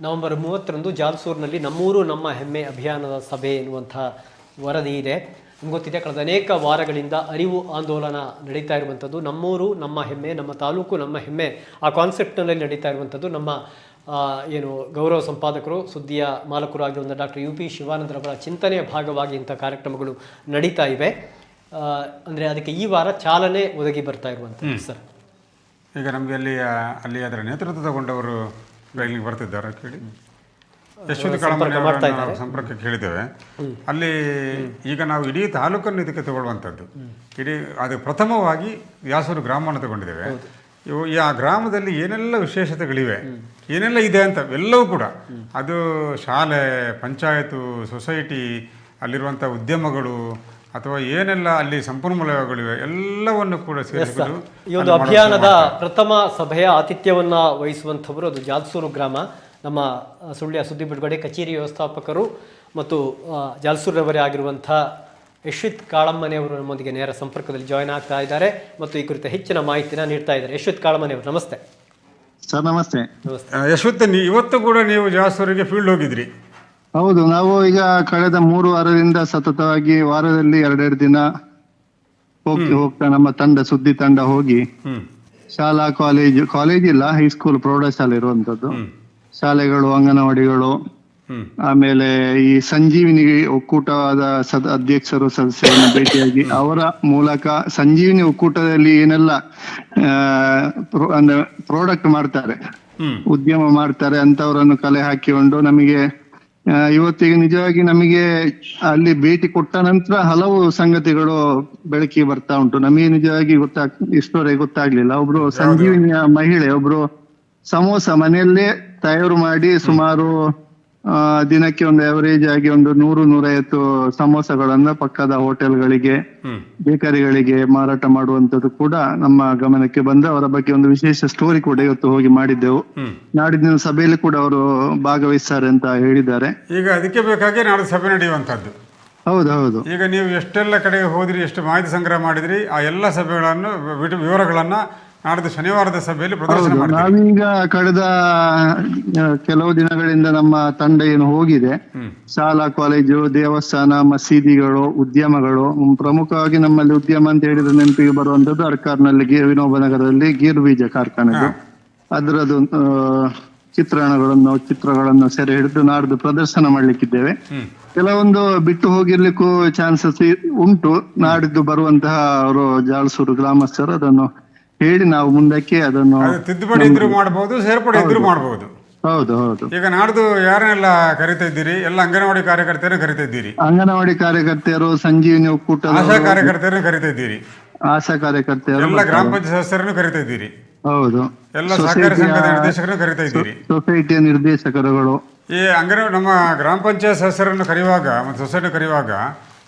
November ಮೂವತ್ತರಂದು ಜಾಲ್ಸೂರಿನಲ್ಲಿ ನಮ್ಮೂರು ನಮ್ಮ ಹೆಮ್ಮೆ ಅಭಿಯಾನದ ಸಭೆ ಎನ್ನುವಂಥ ವರದಿ ಇದೆ. ನಿಮ್ಗೆ ಗೊತ್ತಿದೆ ಕಳೆದ ಅನೇಕ ವಾರಗಳಿಂದ ಅರಿವು ಆಂದೋಲನ ನಡೀತಾ ಇರುವಂಥದ್ದು ನಮ್ಮೂರು ನಮ್ಮ ಹೆಮ್ಮೆ ನಮ್ಮ ತಾಲೂಕು ನಮ್ಮ ಹೆಮ್ಮೆ ಆ ಕಾನ್ಸೆಪ್ಟ್ನಲ್ಲಿ ನಡೀತಾ ಇರುವಂಥದ್ದು. ನಮ್ಮ ಏನು ಗೌರವ ಸಂಪಾದಕರು ಸುದ್ದಿಯ ಮಾಲಕರು ಆಗಿರುವಂಥ ಡಾಕ್ಟರ್ ಯು ಪಿ ಶಿವಾನಂದರವರ ಚಿಂತನೆಯ ಭಾಗವಾಗಿ ಇಂಥ ಕಾರ್ಯಕ್ರಮಗಳು ನಡೀತಾ ಇವೆ. ಅಂದರೆ ಅದಕ್ಕೆ ಈ ವಾರ ಚಾಲನೆ ಒದಗಿ ಬರ್ತಾ ಇರುವಂಥದ್ದು ಸರ್. ಈಗ ನಮಗೆ ಅಲ್ಲಿ ಅಲ್ಲಿ ಅದರ ನೇತೃತ್ವ ತಗೊಂಡವರು ಇಲ್ಲಿಗೆ ಬರ್ತಿದ್ದಾರೆ ಕೇಳಿ. ಯಶವಂತ ಅವರನ್ನ ನಾವು ಸಂಪರ್ಕಕ್ಕೆ ಹೇಳಿದ್ದೇವೆ. ಅಲ್ಲಿ ಈಗ ನಾವು ಇಡೀ ತಾಲೂಕನ್ನು ಇದಕ್ಕೆ ತಗೊಳ್ಳುವಂಥದ್ದು. ಇಡೀ ಅದು ಪ್ರಥಮವಾಗಿ ಯಾಸೂರು ಗ್ರಾಮವನ್ನು ತಗೊಂಡಿದ್ದೇವೆ. ಇವು ಈ ಆ ಗ್ರಾಮದಲ್ಲಿ ಏನೆಲ್ಲ ವಿಶೇಷತೆಗಳಿವೆ ಏನೆಲ್ಲ ಇದೆ ಅಂತ ಎಲ್ಲವೂ ಕೂಡ ಅದು ಶಾಲೆ ಪಂಚಾಯತು ಸೊಸೈಟಿ ಅಲ್ಲಿರುವಂಥ ಉದ್ಯಮಗಳು ಅಥವಾ ಏನೆಲ್ಲ ಅಲ್ಲಿ ಸಂಪನ್ಮೂಲಗಳಿವೆ ಎಲ್ಲವನ್ನು ಕೂಡ ಸೇರಿಸಿಕೊಂಡು ಈ ಒಂದು ಅಭಿಯಾನದ ಪ್ರಥಮ ಸಭೆಯ ಆತಿಥ್ಯವನ್ನ ವಹಿಸುವಂಥವರು ಅದು ಜಾಲ್ಸೂರು ಗ್ರಾಮ. ನಮ್ಮ ಸುಳ್ಯ ಸುದ್ದಿ ಬಿಡುಗಡೆ ಕಚೇರಿ ವ್ಯವಸ್ಥಾಪಕರು ಮತ್ತು ಜಾಲ್ಸೂರವರೇ ಆಗಿರುವಂಥ ಯಶ್ವಿತ್ ಕಾಳಮ್ಮನೆಯವರು ನಮ್ಮೊಂದಿಗೆ ನೇರ ಸಂಪರ್ಕದಲ್ಲಿ ಜಾಯ್ನ್ ಆಗ್ತಾ ಇದ್ದಾರೆ ಮತ್ತು ಈ ಕುರಿತ ಹೆಚ್ಚಿನ ಮಾಹಿತಿನ ನೀಡ್ತಾ ಇದ್ದಾರೆ. ಯಶ್ವಿತ್ ಕಾಳಮ್ಮನೆಯವರು ನಮಸ್ತೆ. ಸರ್ ನಮಸ್ತೆ. ಯಶವಂತ ಇವತ್ತು ಕೂಡ ನೀವು ಜಾಲ್ಸೂರಿಗೆ ಫೀಲ್ಡ್ ಹೋಗಿದ್ರಿ. ಹೌದು ನಾವು ಈಗ ಕಳೆದ ಮೂರು ವಾರದಿಂದ ಸತತವಾಗಿ ವಾರದಲ್ಲಿ ಎರಡೆರಡು ದಿನ ಹೋಗಿ ಹೋಗ್ತಾ ನಮ್ಮ ತಂಡ ಸುದ್ದಿ ತಂಡ ಹೋಗಿ ಶಾಲಾ ಕಾಲೇಜು ಕಾಲೇಜ್ ಇಲ್ಲ ಹೈಸ್ಕೂಲ್ ಪ್ರೌಢಶಾಲೆ ಇರುವಂತದ್ದು ಶಾಲೆಗಳು ಅಂಗನವಾಡಿಗಳು ಆಮೇಲೆ ಈ ಸಂಜೀವಿನಿ ಒಕ್ಕೂಟದ ಸದ ಅಧ್ಯಕ್ಷರು ಸದಸ್ಯರನ್ನು ಭೇಟಿಯಾಗಿ ಅವರ ಮೂಲಕ ಸಂಜೀವಿನಿ ಒಕ್ಕೂಟದಲ್ಲಿ ಏನೆಲ್ಲ ಅಂದ್ರೆ ಪ್ರಾಡಕ್ಟ್ ಮಾಡ್ತಾರೆ ಉದ್ಯಮ ಮಾಡ್ತಾರೆ ಅಂತವರನ್ನು ಕಲೆ ಹಾಕಿಕೊಂಡು ನಮಗೆ ಇವತ್ತಿಗೆ ನಿಜವಾಗಿ ನಮಗೆ ಅಲ್ಲಿ ಭೇಟಿ ಕೊಟ್ಟ ನಂತರ ಹಲವು ಸಂಗತಿಗಳು ಬೆಳಕಿಗೆ ಬರ್ತಾ ಉಂಟು. ನಮಗೆ ನಿಜವಾಗಿ ಗೊತ್ತಾಗ್ ಇಷ್ಟವರೆಗೆ ಗೊತ್ತಾಗ್ಲಿಲ್ಲ. ಒಬ್ರು ಸಂಜೀವಿನಿಯ ಮಹಿಳೆ ಒಬ್ರು ಸಮೋಸ ಮನೆಯಲ್ಲೇ ತಯಾರು ಮಾಡಿ ಸುಮಾರು ದಿನಕ್ಕೆ ಒಂದು ಅವರೇಜ್ ಆಗಿ ಒಂದು ನೂರು ನೂರೈವತ್ತು ಸಮೋಸಗಳನ್ನ ಪಕ್ಕದ ಹೋಟೆಲ್ಗಳಿಗೆ ಗಳಿಗೆ ಬೇಕರಿಗಳಿಗೆ ಮಾರಾಟ ಮಾಡುವಂತದ್ದು ಕೂಡ ನಮ್ಮ ಗಮನಕ್ಕೆ ಬಂದು ಅವರ ಬಗ್ಗೆ ಒಂದು ವಿಶೇಷ ಸ್ಟೋರಿ ಕೂಡ ಇವತ್ತು ಹೋಗಿ ಮಾಡಿದ್ದೆವು. ನಾಡಿನ ನಾಡಿದ್ದಿನ ಸಭೆಯಲ್ಲಿ ಕೂಡ ಅವರು ಭಾಗವಹಿಸ್ತಾರೆ ಅಂತ ಹೇಳಿದ್ದಾರೆ. ಈಗ ಅದಕ್ಕೆ ಬೇಕಾಗಿ ನಾಳೆ ಸಭೆ ನಡೆಯುವಂತದ್ದು ಹೌದು ಹೌದು. ಈಗ ನೀವು ಎಷ್ಟೆಲ್ಲ ಕಡೆಗೆ ಹೋದ್ರಿ ಎಷ್ಟು ಮಾಹಿತಿ ಸಂಗ್ರಹ ಮಾಡಿದ್ರಿ ಆ ಎಲ್ಲ ಸಭೆಗಳನ್ನು ವಿವರಗಳನ್ನ ನಾಡ್ದು ಶನಿವಾರದ ಸಭೆಯಲ್ಲಿ ಪ್ರದರ್ಶನ ಮಾಡ್ತೀವಿ. ನಾವೀಗ ಕಳೆದ ಆ, ಕೆಲವು ದಿನಗಳಿಂದ ನಮ್ಮ ತಂಡ ಏನು ಹೋಗಿದೆ ಶಾಲಾ ಕಾಲೇಜು ದೇವಸ್ಥಾನ ಮಸೀದಿಗಳು ಉದ್ಯಮಗಳು ಹ್ಮ್, ಪ್ರಮುಖವಾಗಿ ನಮ್ಮಲ್ಲಿ ಉದ್ಯಮ ಅಂತ ಹೇಳಿದ್ರೆ ನೆನಪಿಗೆ ಬರುವಂತದ್ದು ಅರ್ಕಾರ್ನಲ್ಲಿ ಗಿ- ವಿನೋಬ ನಗರದಲ್ಲಿ ಗೀರು ಬೀಜ ಕಾರ್ಖಾನೆದು ಅದರದ್ದು ಆ, ಚಿತ್ರಣಗಳನ್ನು ಚಿತ್ರಗಳನ್ನು ಸೆರೆ ಹಿಡಿದು ನಾಡ್ದು ಪ್ರದರ್ಶನ ಮಾಡ್ಲಿಕ್ಕಿದ್ದೇವೆ. ಕೆಲವೊಂದು ಬಿಟ್ಟು ಹೋಗಿರ್ಲಿಕ್ಕೂ ಚಾನ್ಸಸ್ ಉಂಟು. ನಾಡಿದ್ದು ಬರುವಂತಹ ಅವರು ಜಾಳಸೂರು ಗ್ರಾಮಸ್ಥರು ಅದನ್ನು ಹೇಳಿ ನಾವು ಮುಂದಕ್ಕೆ ಅದನ್ನು ಅದು ತಿದ್ದುಪಡಿ ಇದ್ರು ಮಾಡಬಹುದು ಸೇರ್ಪಡೆ ಇದ್ರು ಮಾಡಬಹುದು ಹೌದು ಹೌದು. ಈಗ ನಾಡ್ದು ಯಾರನ್ನೆಲ್ಲ ಕರಿತಾ ಇದ್ದೀರಿ? ಎಲ್ಲ ಅಂಗನವಾಡಿ ಕಾರ್ಯಕರ್ತರನ್ನು ಕರಿತಾ ಇದ್ದೀರಿ. ಅಂಗನವಾಡಿ ಕಾರ್ಯಕರ್ತೆಯರು ಸಂಜೀವಿನಿ ಒಕ್ಕೂಟದ ಆಶಾ ಕಾರ್ಯಕರ್ತರನ್ನು ಕರಿತಾ ಇದ್ದೀರಿ. ಆಶಾ ಕಾರ್ಯಕರ್ತೆಯರು ಎಲ್ಲ ಗ್ರಾಮ ಪಂಚಾಯತ್ ಸದಸ್ಯರನ್ನು ಕರಿತಾ ಇದ್ದೀರಿ. ಹೌದು. ಎಲ್ಲ ಸಹಕಾರ ಸಂಘದ ನಿರ್ದೇಶಕರನ್ನು ಕರಿತಾ ಇದ್ದೀರಿ. ಸೊಸೈಟಿಯ ನಿರ್ದೇಶಕರುಗಳು. ಈ ಅಂಗನ ನಮ್ಮ ಗ್ರಾಮ ಪಂಚಾಯತ್ ಸದಸ್ಯರನ್ನು ಕರೆಯುವಾಗ ಮತ್ತು ಸೊಸೈಟಿ ಕರೆಯುವಾಗ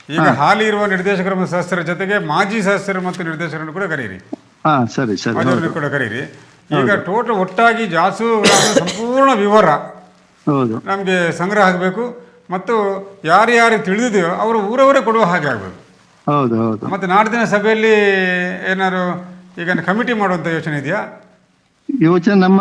ಈಗ ಹಾಲಿ ಇರುವ ನಿರ್ದೇಶಕರು ಮತ್ತು ಸದಸ್ಯರ ಜೊತೆಗೆ ಮಾಜಿ ಸದಸ್ಯರು ಮತ್ತು ನಿರ್ದೇಶಕರನ್ನು ಕೂಡ ಕರೀರಿ. ಹಾ ಸರಿ ಸರಿ ಕೂಡ ಕರೀರಿ. ಈಗ ಟೋಟಲ್ ಒಟ್ಟಾಗಿ ಜಾಸು ಸಂಪೂರ್ಣ ವಿವರ ಹೌದು. ನಮಗೆ ಸಂಗ್ರಹ ಆಗಬೇಕು. ಮತ್ತು ಯಾರ್ಯಾರು ತಿಳಿದಿದೆಯೋ ಅವರು ಊರವರೇ ಕೊಡುವ ಹಾಗೆ ಆಗಬೇಕು ಹೌದು ಹೌದು. ಮತ್ತು ನಾಡಿನ ಸಭೆಯಲ್ಲಿ ಏನಾದ್ರು ಈಗ ಕಮಿಟಿ ಮಾಡುವಂಥ ಯೋಚನೆ ಇದೆಯಾ? ಯೋಚನೆ ನಮ್ಮ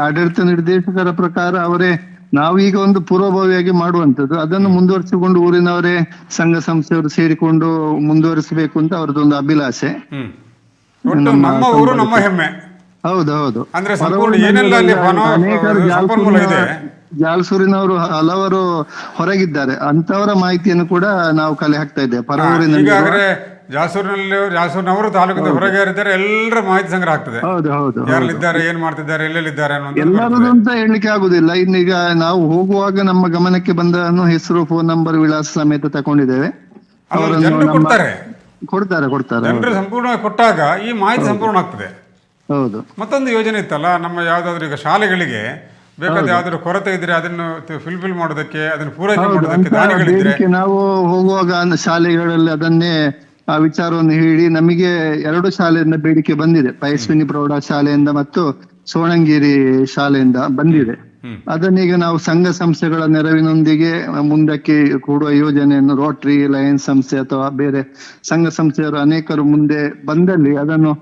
ಆಡಳಿತ ನಿರ್ದೇಶಕರ ಪ್ರಕಾರ ಅವರೇ ನಾವೀಗ ಒಂದು ಪೂರ್ವಭಾವಿಯಾಗಿ ಮಾಡುವಂತದ್ದು ಅದನ್ನು ಮುಂದುವರಿಸಿಕೊಂಡು ಊರಿನವರೇ ಸಂಘ ಸಂಸ್ಥೆಯವರು ಸೇರಿಕೊಂಡು ಮುಂದುವರಿಸಬೇಕು ಅಂತ ಅವರದೊಂದು ಅಭಿಲಾಷೆ. ಹ್ಮ್. ಒಟ್ಟು ನಮ್ಮ ಊರು ನಮ್ಮ ಹೆಮ್ಮೆ. ಹೌದು ಹೌದು ಅಂದ್ರೆ ಸಂಪೂರ್ಣ ಏನೆಲ್ಲ ಅಲ್ಲಿ ಸಂಪನ್ಮೂಲ ಇದೆ? ಜಾಲ್ಸೂರಿನ- ಜಾಲ್ಸೂರಿನವರು ಹಲವರು ಹೊರಗಿದ್ದಾರೆ. ಅಂತವರ ಮಾಹಿತಿಯನ್ನು ಕೂಡ ನಾವು ಕಲೆ ಹಾಕ್ತಾ ಇದ್ದೇವೆ. ಪರ ಊರಿನಲ್ಲಿ ಈಗಾಗಲೇ ಜಾಸೂರಿನಲ್ಲಿ ಜಾಸೂರಿನವರು ತಾಲೂಕಿನ ಹೊರಗೆ ಇದ್ದಾರೆ ಎಲ್ಲರ ಮಾಹಿತಿ ಸಂಗ್ರಹ ಆಗ್ತದೆ. ಹೌದು ಹೌದು ಯಾರಲ್ಲಿದ್ದಾರೆ ಏನ್ ಮಾಡ್ತಿದ್ದಾರೆ ಎಲ್ಲೆಲ್ಲಿದ್ದಾರೆ ಅನ್ನೋದು ಎಲ್ಲರದು ಅಂತ ಹೇಳಲಿಕ್ಕೆ ಆಗುದಿಲ್ಲ. ಇನ್ನೀಗ ನಾವು ಹೋಗುವಾಗ ನಮ್ಮ ಗಮನಕ್ಕೆ ಬಂದ ಹೆಸರು ಫೋನ್ ನಂಬರ್ ವಿಳಾಸ ಸಮೇತ ತಕೊಂಡಿದ್ದೇವೆ ಅವರು ಜನರು ಕೊಡ್ತಾರೆ. ಕೊಡ್ತಾರೆ ಕೊಡ್ತಾರೆ. ಜನರು ಸಂಪೂರ್ಣ ಕೊಟ್ಟಾಗ ಈ ಮಾಹಿತಿ ಸಂಪೂರ್ಣ ಆಗ್ತದೆ. ಹೌದು. ಮತ್ತೊಂದು ಯೋಜನೆ ಇತ್ತಲ್ಲ ನಮ್ಮ ಯಾವ್ದಾದ್ರು ಈಗ ಶಾಲೆಗಳಿಗೆ ಬೇಕಾದ ಯಾವ್ದಾದ್ರು ಕೊರತೆ ಇದ್ರೆ ಅದನ್ನು ಫಿಲ್ಫಿಲ್ ಮಾಡೋದಕ್ಕೆ ಅದನ್ನು ಪೂರೈಕೆ ಮಾಡೋದಕ್ಕೆ ದಾನಿಗಳಿದ್ರೆ ನಾವು ಹೋಗುವಾಗ ಶಾಲೆಗಳಲ್ಲಿ ಅದನ್ನೇ ಆ ವಿಚಾರವನ್ನು ಹೇಳಿ ನಮಗೆ ಎರಡು ಶಾಲೆಯಿಂದ ಬೇಡಿಕೆ ಬಂದಿದೆ. ಪಯಸ್ವಿನಿ ಪ್ರೌಢ ಶಾಲೆಯಿಂದ ಮತ್ತು ಸೋಣಂಗಿರಿ ಶಾಲೆಯಿಂದ ಬಂದಿದೆ. ಅದನ್ನೀಗ ನಾವು ಸಂಘ ಸಂಸ್ಥೆಗಳ ನೆರವಿನೊಂದಿಗೆ ಮುಂದಕ್ಕೆ ಕೊಡುವ ಯೋಜನೆಯನ್ನು ರೋಟರಿ ಲಯನ್ಸ್ ಸಂಸ್ಥೆ ಅಥವಾ ಬೇರೆ ಸಂಘ ಸಂಸ್ಥೆಯವರು ಅನೇಕರು ಮುಂದೆ ಬಂದಲ್ಲಿ ಅದನ್ನು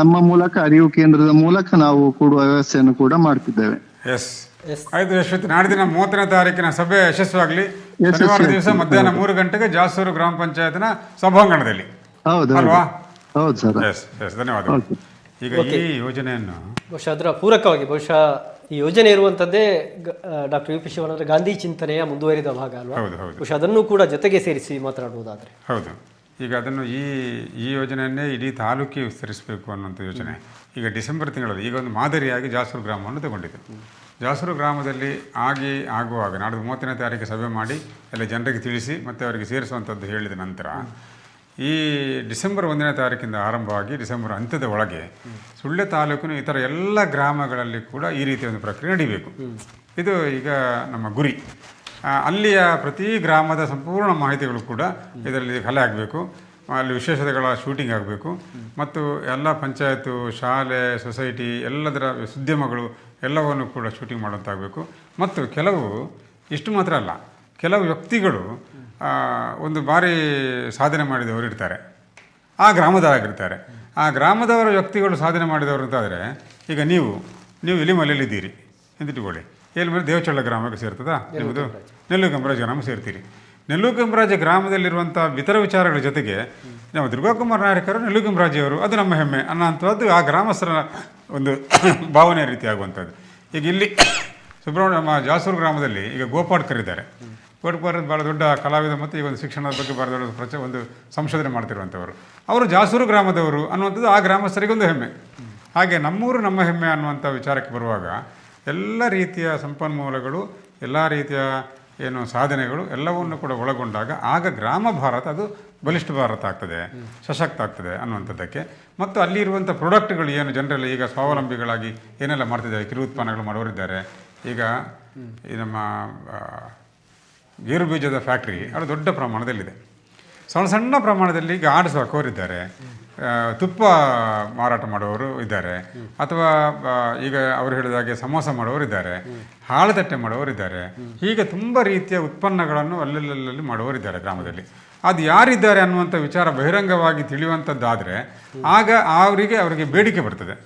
ನಮ್ಮ ಮೂಲಕ ಅರಿವು ಕೇಂದ್ರದ ಮೂಲಕ ನಾವು ಕೊಡುವ ವ್ಯವಸ್ಥೆಯನ್ನು ಕೂಡ ಮಾಡ್ತಿದ್ದೇವೆ. ಎಸ್ ಎಸ್ ಆಯ್ತು ಯಶಸ್ವಿ ನಾಡಿದಿನ ಮೂವತ್ತನೇ ತಾರೀಕಿನ ಸಭೆ ಯಶಸ್ವಿಯಾಗಲಿ. ಯಶಸ್ವಿ ಶನಿವಾರ ದಿವಸ ಮಧ್ಯಾಹ್ನ ಮೂರು ಗಂಟೆಗೆ ಜಾಸೂರು ಗ್ರಾಮ ಪಂಚಾಯತ್ನ ಸಭಾಂಗಣದಲ್ಲಿ. ಹೌದು ಅಲ್ವಾ? ಹೌದು ಸರ್. ಎಸ್ ಎಸ್ ಧನ್ಯವಾದಗಳು. ಈಗ ಈ ಯೋಜನೆಯನ್ನು ಬಹುಶಃ ಅದರ ಪೂರಕವಾಗಿ ಬಹುಶಃ ಈ ಯೋಜನೆ ಇರುವಂಥದ್ದೇ ಡಾಕ್ಟರ್ ಯು ಪಿ ಶಿವನಂದ್ರೆ ಗಾಂಧಿ ಚಿಂತನೆಯ ಮುಂದುವರಿದ ಭಾಗ ಅಲ್ವಾ? ಹೌದು ಹೌದು. ಬಹುಶಃ ಅದನ್ನು ಕೂಡ ಜೊತೆಗೆ ಸೇರಿಸಿ ಮಾತನಾಡುವುದಾದ್ರೆ ಹೌದು. ಈಗ ಅದನ್ನು ಈ ಈ ಯೋಜನೆಯನ್ನೇ ಇಡೀ ತಾಲೂಕಿಗೆ ವಿಸ್ತರಿಸಬೇಕು ಅನ್ನೋಂಥ ಯೋಜನೆ. ಈಗ ಡಿಸೆಂಬರ್ ತಿಂಗಳಲ್ಲಿ ಈಗ ಒಂದು ಮಾದರಿಯಾಗಿ ಜಾಸೂರು ಗ್ರಾಮವನ್ನು ತಗೊಂಡಿದೆ. ಜಾಸೂರು ಗ್ರಾಮದಲ್ಲಿ ಆಗಿ ಆಗುವಾಗ ನಾಡಿದ್ದು ಮೂವತ್ತನೇ ತಾರೀಕು ಸಭೆ ಮಾಡಿ ಎಲ್ಲ ಜನರಿಗೆ ತಿಳಿಸಿ ಮತ್ತು ಅವರಿಗೆ ಸೇರಿಸುವಂಥದ್ದು ಹೇಳಿದ ನಂತರ ಈ ಡಿಸೆಂಬರ್ ಒಂದನೇ ತಾರೀಕಿಂದ ಆರಂಭವಾಗಿ ಡಿಸೆಂಬರ್ ಅಂತ್ಯದ ಒಳಗೆ ಸುಳ್ಯ ತಾಲೂಕಿನ ಇತರ ಎಲ್ಲ ಗ್ರಾಮಗಳಲ್ಲಿ ಕೂಡ ಈ ರೀತಿಯ ಒಂದು ಪ್ರಕ್ರಿಯೆ ನಡೀಬೇಕು. ಇದು ಈಗ ನಮ್ಮ ಗುರಿ. ಅಲ್ಲಿಯ ಪ್ರತಿ ಗ್ರಾಮದ ಸಂಪೂರ್ಣ ಮಾಹಿತಿಗಳು ಕೂಡ ಇದರಲ್ಲಿ ಕಲೆ ಆಗಬೇಕು. ಅಲ್ಲಿ ವಿಶೇಷತೆಗಳ ಶೂಟಿಂಗ್ ಆಗಬೇಕು. ಮತ್ತು ಎಲ್ಲ ಪಂಚಾಯತು ಶಾಲೆ, ಸೊಸೈಟಿ ಎಲ್ಲದರ ಉದ್ಯಮಗಳು ಎಲ್ಲವನ್ನು ಕೂಡ ಶೂಟಿಂಗ್ ಮಾಡುವಂತಾಗಬೇಕು. ಮತ್ತು ಕೆಲವು ಇಷ್ಟು ಮಾತ್ರ ಅಲ್ಲ, ಕೆಲವು ವ್ಯಕ್ತಿಗಳು ಒಂದು ಭಾರಿ ಸಾಧನೆ ಮಾಡಿದವರು ಇರ್ತಾರೆ. ಆ ಗ್ರಾಮದವರಾಗಿರ್ತಾರೆ. ಆ ಗ್ರಾಮದವರ ವ್ಯಕ್ತಿಗಳು ಸಾಧನೆ ಮಾಡಿದವರು ಅಂತಾದರೆ, ಈಗ ನೀವು ನೀವು ಇಲ್ಲಿಮಲೆಯಲ್ಲಿದ್ದೀರಿ ಎಂದಿಟ್ಕೊಳ್ಳಿ. ಎಲ್ಲಿ ದೇವಚಳ್ಳ ಗ್ರಾಮಕ್ಕೆ ಸೇರ್ತದಾ? ನಿಮ್ಮದು ನೆಲ್ಲೂ ಕೆಂಪರಾಜ ಗ್ರಾಮ ಸೇರ್ತೀರಿ. ನೆಲ್ಲೂ ಕೆಂಪರಾಜ ಗ್ರಾಮದಲ್ಲಿರುವಂಥ ಇತರ ವಿಚಾರಗಳ ಜೊತೆಗೆ, ನಮ್ಮ ದುರ್ಗಾಕುಮಾರ್ ನಾಯಕರು ನೆಲ್ಲೂ ಕೆಂಪರಾಜಿಯವರು ಅದು ನಮ್ಮ ಹೆಮ್ಮೆ ಅನ್ನೋಂಥದ್ದು ಆ ಗ್ರಾಮಸ್ಥರ ಒಂದು ಭಾವನೆ ರೀತಿ ಆಗುವಂಥದ್ದು. ಈಗ ಇಲ್ಲಿ ಸುಬ್ರಹ್ಮಣ್ಯ ಜಾಸೂರು ಗ್ರಾಮದಲ್ಲಿ ಈಗ ಗೋಪಾಡ್ಕರ್ ಇದ್ದಾರೆ. ಗೋಪಾಡ್ಕರ್ ಭಾಳ ದೊಡ್ಡ ಕಲಾವಿದ ಮತ್ತು ಈ ಒಂದು ಶಿಕ್ಷಣದ ಬಗ್ಗೆ ಭಾಳ ದೊಡ್ಡ ಪ್ರಚ ಒಂದು ಸಂಶೋಧನೆ ಮಾಡ್ತಿರುವಂಥವರು. ಅವರು ಜಾಸೂರು ಗ್ರಾಮದವರು ಅನ್ನುವಂಥದ್ದು ಆ ಗ್ರಾಮಸ್ಥರಿಗೊಂದು ಹೆಮ್ಮೆ. ಹಾಗೆ ನಮ್ಮೂರು ನಮ್ಮ ಹೆಮ್ಮೆ ಅನ್ನುವಂಥ ವಿಚಾರಕ್ಕೆ ಬರುವಾಗ ಎಲ್ಲ ರೀತಿಯ ಸಂಪನ್ಮೂಲಗಳು, ಎಲ್ಲ ರೀತಿಯ ಏನು ಸಾಧನೆಗಳು ಎಲ್ಲವನ್ನು ಕೂಡ ಒಳಗೊಂಡಾಗ ಆಗ ಗ್ರಾಮ ಭಾರತ ಅದು ಬಲಿಷ್ಠ ಭಾರತ ಆಗ್ತದೆ, ಸಶಕ್ತ ಆಗ್ತದೆ ಅನ್ನುವಂಥದ್ದಕ್ಕೆ. ಮತ್ತು ಅಲ್ಲಿರುವಂಥ ಪ್ರಾಡಕ್ಟ್ಗಳು ಏನು ಜನರಲ್ಲಿ ಈಗ ಸ್ವಾವಲಂಬಿಗಳಾಗಿ ಏನೆಲ್ಲ ಮಾಡ್ತಿದ್ದಾರೆ ಕಿರು ಉತ್ಪನ್ನಗಳು ಮಾಡೋರಿದ್ದಾರೆ ಈಗ ಈ ನಮ್ಮ ಗೇರು ಬೀಜದ ಫ್ಯಾಕ್ಟ್ರಿ ಅದು ದೊಡ್ಡ ಪ್ರಮಾಣದಲ್ಲಿದೆ. ಸಣ್ಣ ಸಣ್ಣ ಪ್ರಮಾಣದಲ್ಲಿ ಈಗ ಹಾಕೋರಿದ್ದಾರೆ ತುಪ್ಪ ಮಾರಾಟ ಮಾಡುವವರು ಇದ್ದಾರೆ. ಅಥವಾ ಈಗ ಅವರು ಹೇಳಿದ ಹಾಗೆ ಸಮೋಸ ಮಾಡುವವರು ಇದ್ದಾರೆ. ಹಾಳು ತಟ್ಟೆ ಮಾಡುವವರು ಇದ್ದಾರೆ. ಹೀಗೆ ತುಂಬ ರೀತಿಯ ಉತ್ಪನ್ನಗಳನ್ನು ಅಲ್ಲಲ್ಲಲ್ಲಿ ಮಾಡುವವರು ಇದ್ದಾರೆ ಗ್ರಾಮದಲ್ಲಿ. ಅದು ಯಾರಿದ್ದಾರೆ ಅನ್ನುವಂಥ ವಿಚಾರ ಬಹಿರಂಗವಾಗಿ ತಿಳಿಯುವಂಥದ್ದಾದರೆ, ಆಗ ಅವರಿಗೆ ಅವರಿಗೆ ಬೇಡಿಕೆ ಬರ್ತದೆ.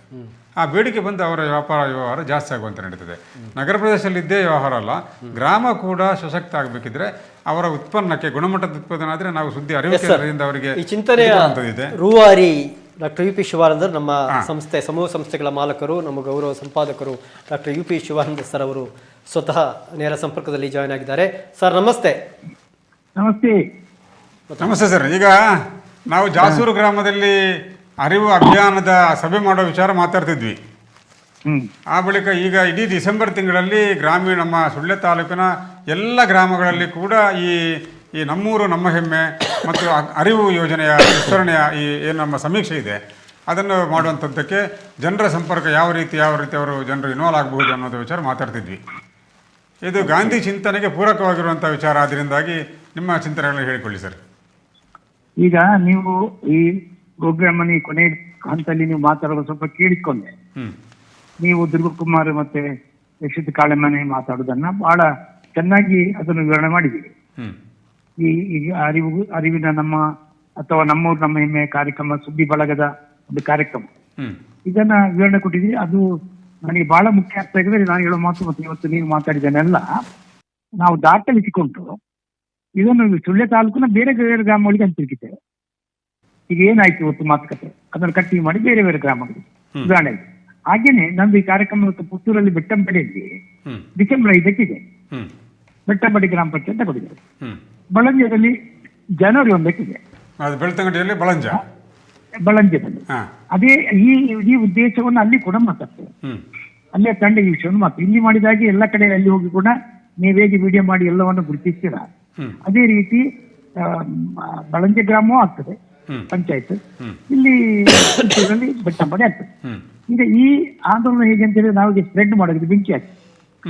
ಆ ಬೇಡಿಕೆ ಬಂದು ಅವರ ವ್ಯಾಪಾರ ವ್ಯವಹಾರ ಜಾಸ್ತಿ ಆಗುವಂತೆ ನಡೀತದೆ. ನಗರ ಪ್ರದೇಶದಲ್ಲಿ ಇದ್ದೇ ವ್ಯವಹಾರ ಅಲ್ಲ. ಗ್ರಾಮ ಕೂಡ ಸಶಕ್ತ ಆಗಬೇಕಿದ್ರೆ ಅವರ ಉತ್ಪನ್ನಕ್ಕೆ ಗುಣಮಟ್ಟದ ಉತ್ಪಾದನೆ ಆದರೆ ನಾವು ಸುದ್ದಿ ಅರಿವು ಕೇಂದ್ರದಿಂದ ಅವರಿಗೆ ಈ ಚಿಂತನೆಯ ಇದೆ ರೂವಾರಿ ಡಾಕ್ಟರ್ ಯು ಪಿ ಶಿವಾನಂದರ್ ನಮ್ಮ ಸಂಸ್ಥೆ ಸಮೂಹ ಸಂಸ್ಥೆಗಳ ಮಾಲಕರು ನಮ್ಮ ಗೌರವ ಸಂಪಾದಕರು doctor U P Shivananda sir ಅವರು ಸ್ವತಃ ನೇರ ಸಂಪರ್ಕದಲ್ಲಿ ಜಾಯ್ನ್ ಆಗಿದ್ದಾರೆ. ಸರ್ ನಮಸ್ತೆ. ನಮಸ್ತೆ. ನಮಸ್ತೆ ಸರ್. ಈಗ ನಾವು ಜಾಸೂರು ಗ್ರಾಮದಲ್ಲಿ ಅರಿವು ಅಭಿಯಾನದ ಸಭೆ ಮಾಡೋ ವಿಚಾರ ಮಾತಾಡ್ತಿದ್ವಿ. ಆ ಬಳಿಕ ಈಗ ಇಡೀ ಡಿಸೆಂಬರ್ ತಿಂಗಳಲ್ಲಿ ಗ್ರಾಮೀಣ ನಮ್ಮ ಸುಳ್ಯ ತಾಲೂಕಿನ ಎಲ್ಲ ಗ್ರಾಮಗಳಲ್ಲಿ ಕೂಡ ಈ ಈ ನಮ್ಮೂರು ನಮ್ಮ ಹೆಮ್ಮೆ ಮತ್ತು ಅರಿವು ಯೋಜನೆಯ ವಿಸ್ತರಣೆಯ ಈ ಏನು ನಮ್ಮ ಸಮೀಕ್ಷೆ ಇದೆ. ಅದನ್ನು ಮಾಡುವಂಥದ್ದಕ್ಕೆ ಜನರ ಸಂಪರ್ಕ ಯಾವ ರೀತಿ ಯಾವ ರೀತಿ ಅವರು ಜನರು ಇನ್ವಾಲ್ವ್ ಆಗಬಹುದು ಅನ್ನೋದು ವಿಚಾರ ಮಾತಾಡ್ತಿದ್ವಿ. ಇದು ಗಾಂಧಿ ಚಿಂತನೆಗೆ ಪೂರಕವಾಗಿರುವಂಥ ವಿಚಾರ ಆದ್ದರಿಂದಾಗಿ ನಿಮ್ಮ ಚಿಂತನೆಗಳನ್ನು ಹೇಳಿಕೊಳ್ಳಿ ಸರ್. ಈಗ ನೀವು ಈ ಪ್ರೋಗ್ರಾಮ್ ಅನ್ನು ಕೊನೆ ಹಂತದಲ್ಲಿ ನೀವು ಮಾತಾಡೋದು ಸ್ವಲ್ಪ ಕೇಳಿಕೊಂಡೆ ನೀವು ದುರ್ಗಕುಮಾರ್ ಮತ್ತೆ ಯಶಿತ್ ಕಾಳೆಮನೆ ಮಾತಾಡೋದನ್ನ ಬಹಳ ಚೆನ್ನಾಗಿ ಅದನ್ನು ವಿವರಣೆ ಮಾಡಿದ್ದೀರಿ. ಈ ಈಗ ಅರಿವು ಅರಿವಿನ ನಮ್ಮ ಅಥವಾ ನಮ್ಮೂರು ನಮ್ಮ ಹೆಮ್ಮೆ ಕಾರ್ಯಕ್ರಮ ಸುದ್ದಿ ಬಳಗದ ಒಂದು ಕಾರ್ಯಕ್ರಮ. ಇದನ್ನ ವಿವರಣೆ ಕೊಟ್ಟಿದ್ದೀರಿ. ಅದು ನನಗೆ ಬಹಳ ಮುಖ್ಯ ಆಗ್ತಾ ಇದೆ. ನಾನು ಹೇಳೋ ಮಾತು ಮತ್ತೆ ಇವತ್ತು ನೀವು ಮಾತಾಡಿದನ್ನೆಲ್ಲ ನಾವು ದಾಖಲಿಸಿಕೊಂಡು ಇದನ್ನು ಸುಳ್ಯ ತಾಲೂಕಿನ ಬೇರೆ ಬೇರೆ ಗ್ರಾಮಗಳಿಗೆ ಹಂಚಿರುತ್ತಿದ್ದೇವೆ ಈಗ ಏನಾಯ್ತು ಇವತ್ತು ಮಾತುಕತೆ? ಅದನ್ನು ಕಟ್ಟಿ ಮಾಡಿ ಬೇರೆ ಬೇರೆ ಗ್ರಾಮಗಳು ಉದಾಹರಣೆ ಹಾಗೇನೆ ನಂದು ಈ ಕಾರ್ಯಕ್ರಮ ಇವತ್ತು ಪುತ್ತೂರಲ್ಲಿ ಬೆಟ್ಟಂಪಡೆಯಲ್ಲಿ ಡಿಸೆಂಬರ್ ಐದಕ್ಕಿದೆ. ಬೆಟ್ಟಂಪಡಿ ಗ್ರಾಮ ಪಂಚಾಯತ್ ತಗೊಂಡಿದ್ದಾರೆ. ಬಳಂಜದಲ್ಲಿ ಜನವರಿ ಒಂದಕ್ಕಿದೆ. ಅದು ಬೆಳ್ತಂಗಡಿಯಲ್ಲಿ ಬಳಂಜ? ಬಳಂಜದಲ್ಲಿ ಅದೇ ಈ ಈ ಉದ್ದೇಶವನ್ನು ಅಲ್ಲಿ ಕೂಡ ಮಾತಾಡ್ತೇವೆ ಅಲ್ಲೇ ತಂಡ ಈ ವಿಷಯವನ್ನು ಮಾತು ಇಲ್ಲಿ ಮಾಡಿದಾಗಿ ಎಲ್ಲ ಕಡೆ ಅಲ್ಲಿ ಹೋಗಿ ಕೂಡ ನೀವು ಹೇಗೆ ವಿಡಿಯೋ ಮಾಡಿ ಎಲ್ಲವನ್ನು ಗುರುತಿಸ್ತೀರಾ? ಅದೇ ರೀತಿ ಬಳಂಜೆ ಗ್ರಾಮವೂ ಆಗ್ತದೆ. ಪಂಚಾಯತ್. ಇಲ್ಲಿ ಬೆಟ್ಟಂಬಡಿ ಆಗ್ತದೆ. ಈಗ ಈ ಆಂದೋಲನ ಹೇಗೆ ಅಂತ ಹೇಳಿದ್ರೆ ನಾವು ಸ್ಪ್ರೆಡ್ ಮಾಡೋದು ಬೆಂಕಿ ಹಾಕಿ.